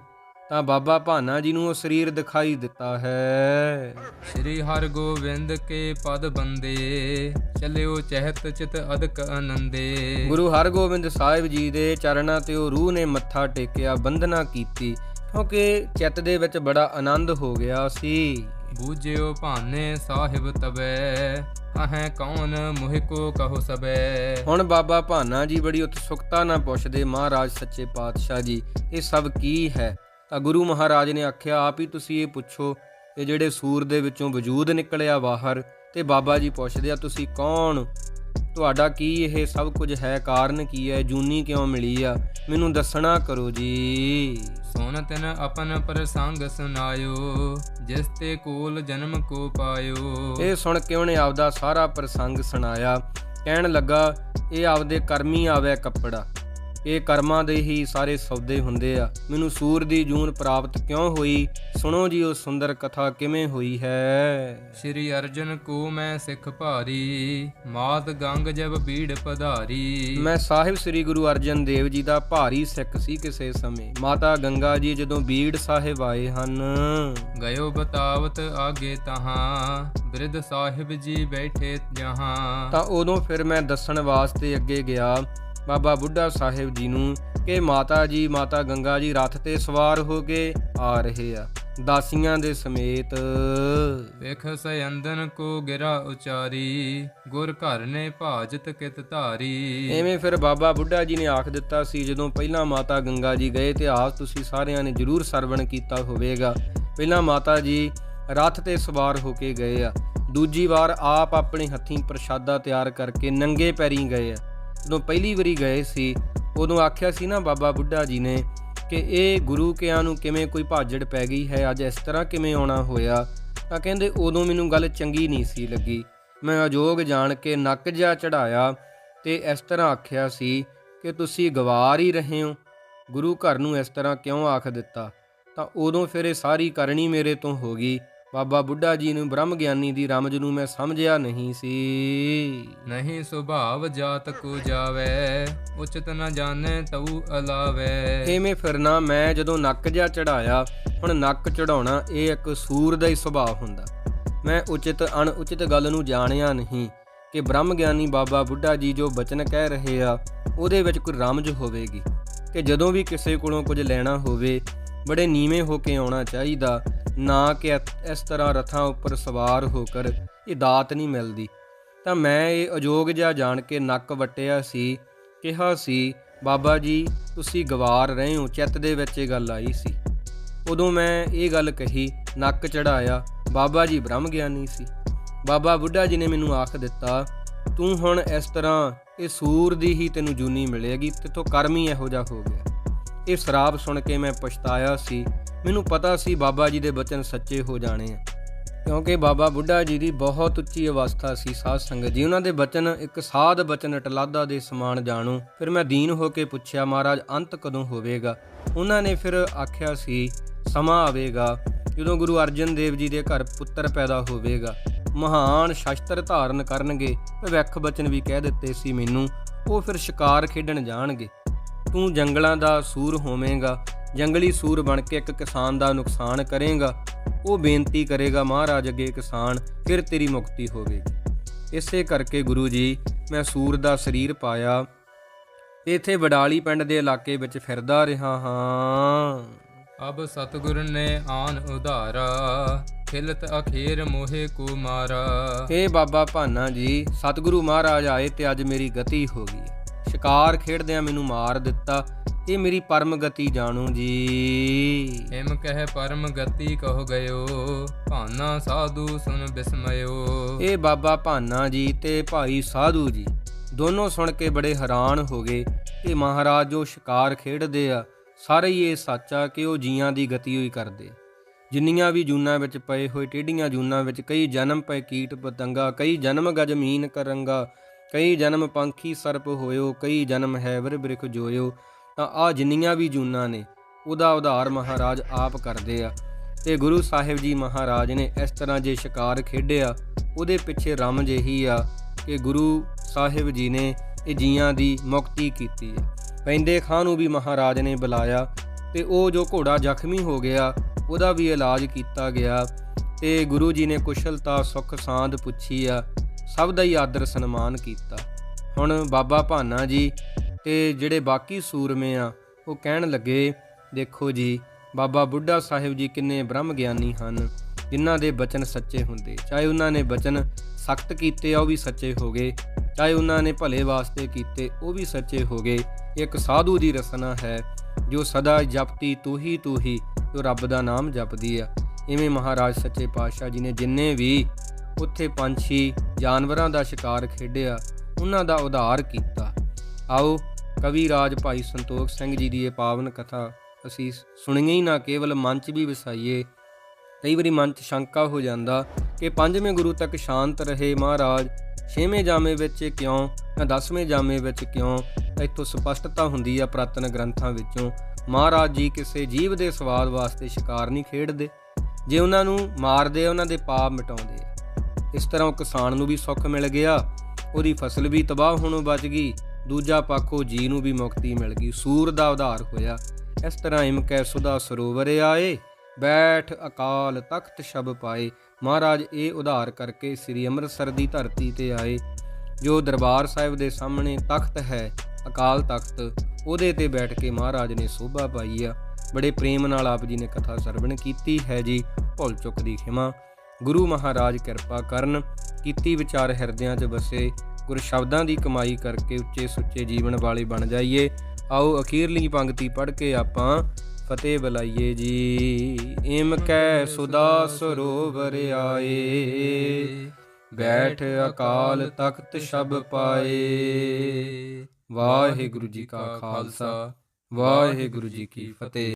Speaker 1: ਤਾਂ ਬਾਬਾ ਭਾਨਾ ਜੀ ਨੂੰ ਉਹ ਸਰੀਰ ਦਿਖਾਈ ਦਿੱਤਾ ਹੈ।
Speaker 2: ਸ੍ਰੀ ਹਰਿ ਗੋਬਿੰਦ ਕੇ ਪਦ ਬੰਦੇ ਚੱਲਿਓ ਚਹਿਤ ਚਿਤ ਅਦਕ ਆਨੰਦੇ।
Speaker 1: ਗੁਰੂ ਹਰਗੋਬਿੰਦ ਸਾਹਿਬ ਜੀ ਦੇ ਚਰਨਾਂ ਤੇ ਉਹ ਰੂਹ ਨੇ ਮੱਥਾ ਟੇਕਿਆ ਬੰਦਨਾ ਕੀਤੀ ਕਿਉਂਕਿ ਚਿੱਤ ਦੇ ਵਿੱਚ ਬੜਾ ਆਨੰਦ ਹੋ ਗਿਆ ਸੀ।
Speaker 2: ਬੂਝਿਓ ਭਾਨੇ ਸਾਹਿਬ ਤਬੈ ਅਹੈ ਕੌਣ ਮੋਹਿ ਕੋ ਕਹੋ ਸਬੈ?
Speaker 1: ਹੁਣ ਬਾਬਾ ਭਾਨਾ ਜੀ ਬੜੀ ਉਤਸੁਕਤਾ ਨਾਲ ਪੁੱਛਦੇ, ਮਹਾਰਾਜ ਸੱਚੇ ਪਾਤਸ਼ਾਹ ਜੀ, ਇਹ ਸਭ ਕੀ ਹੈ? ਤਾਂ ਗੁਰੂ ਮਹਾਰਾਜ ਨੇ ਆਖਿਆ, ਆਪ ਹੀ ਤੁਸੀਂ ਇਹ ਪੁੱਛੋ, ਇਹ ਜਿਹੜੇ ਸੂਰ ਦੇ ਵਿੱਚੋਂ ਵਜੂਦ ਨਿਕਲਿਆ ਬਾਹਰ, ਤੇ ਬਾਬਾ ਜੀ ਪੁੱਛਦੇ ਆ, ਤੁਸੀਂ ਕੌਣ? ਤੁਹਾਡਾ ਕੀ ਇਹ ਸਭ ਕੁਝ ਹੈ? ਕਾਰਨ ਕੀ ਹੈ? ਜੂਨੀ ਕਿਉਂ ਮਿਲੀ ਆ? ਮੈਨੂੰ ਦੱਸਣਾ ਕਰੋ ਜੀ।
Speaker 2: ਸੁਨ ਤਿਨ ਆਪਨ ਪ੍ਰਸੰਗ ਸੁਨਾਇਓ ਜਿਸ ਤੇ ਕੋਲ ਜਨਮ ਕੋ ਪਾਇਓ।
Speaker 1: ਇਹ ਸੁਣ ਕੇ ਉਹਨੇ ਆਪਦਾ ਸਾਰਾ ਪ੍ਰਸੰਗ ਸੁਣਾਇਆ? ਕਹਿਣ ਲੱਗਾ ਇਹ ਆਪਦੇ ਕਰਮੀ ਆਵੇ ਕੱਪੜਾ। ਇਹ ਕਰਮਾਂ ਦੇ ਹੀ ਸਾਰੇ ਸੌਦੇ ਹੁੰਦੇ ਆ। ਮੈਨੂੰ ਸੂਰ ਦੀ ਜੂਨ ਪ੍ਰਾਪਤ ਕਿਉਂ ਹੋਈ? ਸੁਣੋ ਜੀ ਉਹ ਸੁੰਦਰ ਕਥਾ ਕਿਵੇਂ ਹੋਈ ਹੈ?
Speaker 2: ਸ਼੍ਰੀ ਅਰਜਨ ਕੋ ਮੈਂ ਸਿੱਖ ਭਾਰੀ ਮਾਤ ਗੰਗ ਜਬ ਬੀੜ ਪਧਾਰੀ।
Speaker 1: ਮੈਂ ਸਾਹਿਬ ਸ੍ਰੀ ਗੁਰੂ ਅਰਜਨ ਦੇਵ ਜੀ ਦਾ ਭਾਰੀ ਸਿੱਖ ਸੀ ਕਿਸੇ ਸਮੇਂ। ਮਾਤਾ ਗੰਗਾ ਜੀ ਜਦੋਂ ਬੀੜ ਸਾਹਿਬ ਆਏ ਹਨ।
Speaker 2: ਗਇਓ ਬਤਾਵਤ ਆਗੇ ਤਹਾਂ ਬਿਰਧ ਸਾਹਿਬ ਜੀ ਬੈਠੇ ਜਹਾਂ।
Speaker 1: ਤਾਂ ਉਦੋਂ ਫਿਰ ਮੈਂ ਦੱਸਣ ਵਾਸਤੇ ਅੱਗੇ ਗਿਆ। ਬਾਬਾ ਬੁੱਢਾ ਸਾਹਿਬ ਜੀ ਨੂੰ ਕਿ ਮਾਤਾ ਜੀ ਮਾਤਾ ਗੰਗਾ ਜੀ ਰਥ ਤੇ ਸਵਾਰ ਹੋ ਕੇ ਆ ਰਹੇ ਆ। ਦਾਸੀਆਂ ਦੇ ਸਮੇਤ
Speaker 2: ਵੇਖ ਸਯੰਦਨ ਕੋ ਗਿਰਾ ਉਚਾਰੀ ਗੁਰ ਘਰ ਨੇ ਭਾਜਤ ਕਿਤ ਧਾਰੀ।
Speaker 1: ਐਵੇਂ ਫਿਰ ਬਾਬਾ ਬੁੱਢਾ ਜੀ ਨੇ ਆਖ ਦਿੱਤਾ ਸੀ ਜਦੋਂ ਪਹਿਲਾਂ ਮਾਤਾ ਗੰਗਾ ਜੀ ਗਏ ਤੇ ਆਪ ਤੁਸੀਂ ਸਾਰਿਆਂ ਨੇ ਜਰੂਰ ਸਰਵਣ ਕੀਤਾ ਹੋਵੇਗਾ। ਪਹਿਲਾਂ ਮਾਤਾ ਜੀ ਰਥ ਤੇ ਸਵਾਰ ਹੋ ਕੇ ਗਏ ਆ। ਦੂਜੀ ਵਾਰ ਆਪ ਆਪਣੇ ਹੱਥੀਂ ਪ੍ਰਸ਼ਾਦਾ ਤਿਆਰ ਕਰਕੇ ਨੰਗੇ ਪੈਰੀਂ ਗਏ ਆ। ਜਦੋਂ ਪਹਿਲੀ ਵਾਰੀ ਗਏ ਸੀ, ਉਦੋਂ ਆਖਿਆ ਸੀ ਨਾ ਬਾਬਾ ਬੁੱਢਾ ਜੀ ਨੇ ਕਿ ਇਹ ਗੁਰੂ ਕਿਆਂ ਨੂੰ ਕਿਵੇਂ ਕੋਈ ਭਾਜੜ ਪੈ ਗਈ ਹੈ, ਅੱਜ ਇਸ ਤਰ੍ਹਾਂ ਕਿਵੇਂ ਆਉਣਾ ਹੋਇਆ? ਤਾਂ ਕਹਿੰਦੇ ਉਦੋਂ ਮੈਨੂੰ ਗੱਲ ਚੰਗੀ ਨਹੀਂ ਸੀ ਲੱਗੀ। ਮੈਂ ਅਜੋਗ ਜਾਣ ਕੇ ਨੱਕ ਜਿਹਾ ਚੜਾਇਆ ਤੇ ਇਸ ਤਰ੍ਹਾਂ ਆਖਿਆ ਸੀ ਕਿ ਤੁਸੀਂ ਗਵਾਰ ਹੀ ਰਹੇ ਹੋ। ਗੁਰੂ ਘਰ ਨੂੰ ਇਸ ਤਰ੍ਹਾਂ ਕਿਉਂ ਆਖ ਦਿੱਤਾ? ਤਾਂ ਉਦੋਂ ਫਿਰ ਇਹ ਸਾਰੀ ਕਰਨੀ ਮੇਰੇ ਤੋਂ ਹੋ ਗਈ। ਬਾਬਾ ਬੁੱਢਾ ਜੀ ਨੂੰ ਬ੍ਰਹਮ ਗਿਆਨੀ ਦੀ ਰਮਜ ਨੂੰ ਮੈਂ ਸਮਝਿਆ ਨਹੀਂ ਸੀ।
Speaker 2: ਨਹੀਂ ਸੁਭਾਵ ਜਾਤ ਕੋ ਜਾਵੇ ਉਚਿਤ ਨ ਜਾਣੈ ਤਉ ਅਲਾਵੇ।
Speaker 1: ਐਵੇਂ ਫਿਰਨਾ ਮੈਂ ਜਦੋਂ ਨੱਕ ਜਾ ਚੜਾਇਆ ਹੁਣ ਨੱਕ ਚੜਾਉਣਾ ਇਹ ਇੱਕ ਸੂਰ ਦਾ ਹੀ ਸੁਭਾਅ ਹੁੰਦਾ। ਮੈਂ ਉਚਿਤ ਅਣਉਚਿਤ ਗੱਲ ਨੂੰ ਜਾਣਿਆ ਨਹੀਂ ਕਿ ਬ੍ਰਹਮ ਗਿਆਨੀ ਬਾਬਾ ਬੁੱਢਾ ਜੀ ਜੋ ਬਚਨ ਕਹਿ ਰਹੇ ਆ ਉਹਦੇ ਵਿੱਚ ਕੋਈ ਰਮਜ ਹੋਵੇਗੀ। ਕਿ ਜਦੋਂ ਵੀ ਕਿਸੇ ਕੋਲੋਂ ਕੁਝ ਲੈਣਾ ਹੋਵੇ ਬੜੇ ਨੀਵੇਂ ਹੋ ਕੇ ਆਉਣਾ ਚਾਹੀਦਾ ਨਾ ਕਿ ਇਸ ਤਰ੍ਹਾਂ ਰਥਾਂ ਉੱਪਰ ਸਵਾਰ ਹੋ ਕਰ ਇਹ ਦਾਤ ਨਹੀਂ ਮਿਲਦੀ। ਤਾਂ ਮੈਂ ਇਹ ਅਯੋਗ ਜਿਹਾ ਜਾਣ ਕੇ ਨੱਕ ਵਟਿਆ ਸੀ, ਕਿਹਾ ਸੀ, ਬਾਬਾ ਜੀ, ਤੁਸੀਂ ਗਵਾਰ ਰਹੇ ਹੋ, ਚਿੱਤ ਦੇ ਵਿੱਚ ਇਹ ਗੱਲ ਆਈ ਸੀ। ਉਦੋਂ ਮੈਂ ਇਹ ਗੱਲ ਕਹੀ, ਨੱਕ ਚੜਾਇਆ ਬਾਬਾ ਜੀ, ਬ੍ਰਹਮ ਗਿਆਨੀ ਸੀ। ਬਾਬਾ ਬੁੱਢਾ ਜੀ ਨੇ ਮੈਨੂੰ ਆਖ ਦਿੱਤਾ, ਤੂੰ ਹੁਣ ਇਸ ਤਰ੍ਹਾਂ, ਇਹ ਸੂਰ ਦੀ ਹੀ ਤੈਨੂੰ ਜੂਨੀ ਮਿਲੇਗੀ ਤੇਥੋਂ ਕਰਮ ਹੀ ਇਹੋ ਜਿਹਾ ਹੋ ਗਿਆ। ਇਹ ਸ਼ਰਾਬ ਸੁਣ ਕੇ ਮੈਂ ਪਛਤਾਇਆ ਸੀ ਮੈਨੂੰ ਪਤਾ ਸੀ ਬਾਬਾ ਜੀ ਦੇ ਬਚਨ ਸੱਚੇ ਹੋ ਜਾਣੇ ਆ। ਕਿਉਂਕਿ ਬਾਬਾ ਬੁੱਢਾ ਜੀ ਦੀ ਬਹੁਤ ਉੱਚੀ ਅਵਸਥਾ ਸੀ ਸਾਧ ਸੰਗਤ ਜੀ। ਉਹਨਾਂ ਦੇ ਬਚਨ ਇੱਕ ਸਾਧ ਬਚਨ ਟਲਾਦਾ ਦੇ ਸਮਾਨ ਜਾਣੂ। ਫਿਰ ਮੈਂ ਦੀਨ ਹੋ ਕੇ ਪੁੱਛਿਆ, ਮਹਾਰਾਜ, ਅੰਤ ਕਦੋਂ ਹੋਵੇਗਾ? ਉਹਨਾਂ ਨੇ ਫਿਰ ਆਖਿਆ ਸੀ, ਸਮਾਂ ਆਵੇਗਾ ਜਦੋਂ ਗੁਰੂ ਅਰਜਨ ਦੇਵ ਜੀ ਦੇ ਘਰ ਪੁੱਤਰ ਪੈਦਾ ਹੋਵੇਗਾ। ਮਹਾਨ ਸ਼ਸਤਰ ਧਾਰਨ ਕਰਨਗੇ। ਭਵਿੱਖ ਬਚਨ ਵੀ ਕਹਿ ਦਿੱਤੇ ਸੀ ਮੈਨੂੰ। ਉਹ ਫਿਰ ਸ਼ਿਕਾਰ ਖੇਡਣ ਜਾਣਗੇ। ਤੂੰ ਜੰਗਲਾਂ ਦਾ ਸੂਰ ਹੋਵੇਂਗਾ ਜੰਗਲੀ ਸੂਰ ਬਣ ਕੇ ਇੱਕ ਕਿਸਾਨ ਦਾ ਨੁਕਸਾਨ ਕਰੇਗਾ। ਉਹ ਬੇਨਤੀ ਕਰੇਗਾ ਮਹਾਰਾਜ ਅੱਗੇ ਕਿਸਾਨ ਫਿਰ ਤੇਰੀ ਮੁਕਤੀ ਹੋਵੇਗੀ। ਇਸੇ ਕਰਕੇ ਗੁਰੂ ਜੀ ਮੈਂ ਸੂਰ ਦਾ ਸਰੀਰ ਪਾਇਆ। ਇਥੇ ਵਡਾਲੀ ਪਿੰਡ ਦੇ ਇਲਾਕੇ ਵਿੱਚ ਫਿਰਦਾ ਰਿਹਾ ਹਾਂ।
Speaker 2: ਅਬ ਸਤਿਗੁਰ ਨੇ ਆਨ ਉਧਾਰਾ ਖਿਲਤ ਅਖੀਰ ਮੋਹਿ ਕੋ ਮਾਰਾ।
Speaker 1: ਇਹ ਬਾਬਾ ਭਾਨਾ ਜੀ ਸਤਿਗੁਰੂ ਮਹਾਰਾਜ ਆਏ ਤੇ ਅੱਜ ਮੇਰੀ ਗਤੀ ਹੋ ਗਈ। ਸ਼ਿਕਾਰ ਖੇਡਦਿਆਂ ਮੈਨੂੰ ਮਾਰ ਦਿੱਤਾ। ਇਹ ਮੇਰੀ ਪਰਮ ਗਤੀ ਜਾਣੂ ਜੀ।
Speaker 2: ਹਿਮ ਕਹਿ ਪਰਮ ਗਤੀ ਕਹੋ ਗਇਓ ਭਾਨਾ ਸਾਧੂ ਸੁਨ ਬਿਸਮਇਓ।
Speaker 1: ਇਹ ਬਾਬਾ ਭਾਨਾ ਜੀ ਤੇ ਭਾਈ ਸਾਧੂ ਜੀ ਦੋਨੋਂ ਸੁਣ ਕੇ ਬੜੇ ਹੈਰਾਨ ਹੋ ਗਏ। ਕਿ ਮਹਾਰਾਜ ਜੋ ਸ਼ਿਕਾਰ ਖੇਡਦੇ ਆ ਸਾਰੇ ਹੀ ਇਹ ਸੱਚਾ ਕਿ ਉਹ ਜੀਆਂ ਦੀ ਗਤੀ ਹੋਈ ਕਰਦੇ। ਜਿੰਨੀਆਂ ਵੀ ਜੂਨਾਂ ਵਿੱਚ ਪਏ ਹੋਏ ਟੇਢੀਆਂ ਜੂਨਾਂ ਵਿੱਚ ਕਈ ਜਨਮ ਪਏ ਕੀਟ ਪਤੰਗਾ ਕਈ ਜਨਮ ਗਜਮੀਨ ਕਰੰਗਾ ਕਈ ਜਨਮ ਪੰਖੀ ਸਰਪ ਹੋਇਓ, ਕਈ ਜਨਮ ਹੈਵਰ ਬ੍ਰਿਖ ਜੋਇਓ, ਤਾਂ ਆ ਜਿੰਨੀਆਂ ਵੀ ਜੂਨਾਂ ਨੇ, ਉਹਦਾ ਉਧਾਰ ਮਹਾਰਾਜ ਆਪ ਕਰਦੇ ਆ। ਤੇ ਗੁਰੂ ਸਾਹਿਬ ਜੀ ਮਹਾਰਾਜ ਨੇ ਇਸ ਤਰ੍ਹਾਂ ਜੇ ਸ਼ਿਕਾਰ ਖੇਡਿਆ, ਉਹਦੇ ਪਿੱਛੇ ਰਮ ਜਿਹੀ ਆ ਕਿ ਗੁਰੂ ਸਾਹਿਬ ਜੀ ਨੇ ਇਹ ਜੀਆਂ ਦੀ ਮੁਕਤੀ ਕੀਤੀ ਹੈ। ਪੈਂਦੇ ਖਾਂ ਨੂੰ ਵੀ ਮਹਾਰਾਜ ਨੇ ਬੁਲਾਇਆ ਤੇ ਉਹ ਜੋ ਘੋੜਾ ਜ਼ਖਮੀ ਹੋ ਗਿਆ, ਉਹਦਾ ਵੀ ਇਲਾਜ ਕੀਤਾ ਗਿਆ ਤੇ ਗੁਰੂ ਜੀ ਨੇ ਕੁਸ਼ਲਤਾ ਸੁਖ ਸਾਂਦ ਪੁੱਛੀ ਆ ਸਭ ਦਾ ਹੀ ਆਦਰ ਸਨਮਾਨ ਕੀਤਾ। ਹੁਣ ਬਾਬਾ ਭਾਨਾ ਜੀ ਤੇ ਜਿਹੜੇ ਬਾਕੀ ਸੂਰਮੇ ਆ, ਉਹ ਕਹਿਣ ਲੱਗੇ, ਦੇਖੋ ਜੀ, ਬਾਬਾ ਬੁੱਢਾ ਸਾਹਿਬ ਜੀ ਕਿੰਨੇ ਬ੍ਰਹਮ ਗਿਆਨੀ ਹਨ, ਜਿਨ੍ਹਾਂ ਦੇ ਬਚਨ ਸੱਚੇ ਹੁੰਦੇ। ਚਾਹੇ ਉਹਨਾਂ ਨੇ ਬਚਨ ਸਖਤ ਕੀਤੇ ਆ, ਉਹ ਵੀ ਸੱਚੇ ਹੋ ਗਏ। ਚਾਹੇ ਉਹਨਾਂ ਨੇ ਭਲੇ ਵਾਸਤੇ ਕੀਤੇ, ਉਹ ਵੀ ਸੱਚੇ ਹੋ ਗਏ। ਇੱਕ ਸਾਧੂ ਦੀ ਰਸਨਾ ਹੈ, ਜੋ ਸਦਾ ਜਪਤੀ ਤੂੰ ਹੀ ਤੂੰ ਹੀ, ਜੋ ਰੱਬ ਦਾ ਨਾਮ ਜਪਦੀ ਆ। ਇਵੇਂ ਮਹਾਰਾਜ ਸੱਚੇ ਪਾਤਸ਼ਾਹ ਜੀ ਨੇ ਜਿੰਨੇ ਵੀ ਉੱਥੇ ਪੰਛੀ ਜਾਨਵਰਾਂ ਦਾ ਸ਼ਿਕਾਰ ਖੇਡਿਆ, ਉਹਨਾਂ ਦਾ ਉਧਾਰ ਕੀਤਾ। ਆਓ, ਕਵੀ ਰਾਜ ਭਾਈ ਸੰਤੋਖ ਸਿੰਘ ਜੀ ਦੀ ਇਹ ਪਾਵਨ ਕਥਾ ਅਸੀਂ ਸੁਣੀਏ ਹੀ ਨਾ, ਕੇਵਲ ਮਨ 'ਚ ਵੀ ਵਸਾਈਏ। ਕਈ ਵਾਰੀ ਮਨ 'ਚ ਸ਼ੰਕਾ ਹੋ ਜਾਂਦਾ ਕਿ ਪੰਜਵੇਂ ਗੁਰੂ ਤੱਕ ਸ਼ਾਂਤ ਰਹੇ ਮਹਾਰਾਜ, ਛੇਵੇਂ ਜਾਮੇ ਵਿੱਚ ਕਿਉਂ, ਜਾਂ ਦਸਵੇਂ ਜਾਮੇ ਵਿੱਚ ਕਿਉਂ? ਇੱਥੋਂ ਸਪਸ਼ਟਤਾ ਹੁੰਦੀ ਆ ਪ੍ਰਾਤਨ ਗ੍ਰੰਥਾਂ ਵਿੱਚੋਂ, ਮਹਾਰਾਜ ਜੀ ਕਿਸੇ ਜੀਵ ਦੇ ਸਵਾਦ ਵਾਸਤੇ ਸ਼ਿਕਾਰ ਨਹੀਂ ਖੇਡਦੇ। ਜੇ ਉਹਨਾਂ ਨੂੰ ਮਾਰਦੇ ਉਹਨਾਂ ਦੇ ਪਾਪ ਮਿਟਾਉਂਦੇ ਆ। ਇਸ ਤਰ੍ਹਾਂ ਉਹ ਕਿਸਾਨ ਨੂੰ ਵੀ ਸੁੱਖ ਮਿਲ ਗਿਆ, ਉਹਦੀ ਫਸਲ ਵੀ ਤਬਾਹ ਹੋਣੋਂ ਬਚ ਗਈ, ਦੂਜਾ ਪੱਖੋਂ ਜੀ ਨੂੰ ਵੀ ਮੁਕਤੀ ਮਿਲ ਗਈ, ਸੂਰ ਦਾ ਉਧਾਰ ਹੋਇਆ। ਇਸ ਤਰ੍ਹਾਂ ਇਮਕੈ ਸੁਦਾ ਸਰੋਵਰ ਆਏ, ਬੈਠ ਅਕਾਲ ਤਖਤ ਸ਼ਬ ਪਾਏ। ਮਹਾਰਾਜ ਇਹ ਉਧਾਰ ਕਰਕੇ ਸ੍ਰੀ ਅੰਮ੍ਰਿਤਸਰ ਦੀ ਧਰਤੀ ਤੇ ਆਏ, ਜੋ ਦਰਬਾਰ ਸਾਹਿਬ ਦੇ ਸਾਹਮਣੇ ਤਖਤ ਹੈ, ਅਕਾਲ ਤਖਤ, ਉਹਦੇ ਤੇ ਬੈਠ ਕੇ ਮਹਾਰਾਜ ਨੇ ਸੋਭਾ ਪਾਈ ਆ। ਬੜੇ ਪ੍ਰੇਮ ਨਾਲ ਆਪ ਜੀ ਨੇ ਕਥਾ ਸਰਵਣ ਕੀਤੀ ਹੈ ਜੀ, ਭੁੱਲ ਚੁੱਕ ਦੀ ਖਿਮਾ। ਗੁਰੂ ਮਹਾਰਾਜ ਕਿਰਪਾ ਕਰਨ ਕੀਤੀ ਵਿਚਾਰ ਹਿਰਦਿਆਂ 'ਚ ਵਸੇ ਗੁਰ ਸ਼ਬਦਾਂ ਦੀ ਕਮਾਈ ਕਰਕੇ ਉੱਚੇ ਸੁੱਚੇ ਜੀਵਨ ਵਾਲੇ ਬਣ ਜਾਈਏ। ਆਓ ਅਖੀਰਲੀ ਪੰਕਤੀ ਪੜ੍ਹ ਕੇ ਆਪਾਂ ਫਤਿਹ ਬੁਲਾਈਏ ਜੀ। ਏਮ ਕੈ ਸੁਦਾ ਸਰੋਵਰ ਆਏ, ਬੈਠ ਅਕਾਲ ਤਖਤ ਸ਼ਬ ਪਾਏ। ਵਾਹਿਗੁਰੂ ਜੀ ਕਾ ਖਾਲਸਾ, ਵਾਹਿਗੁਰੂ ਜੀ ਕੀ ਫਤਿਹ।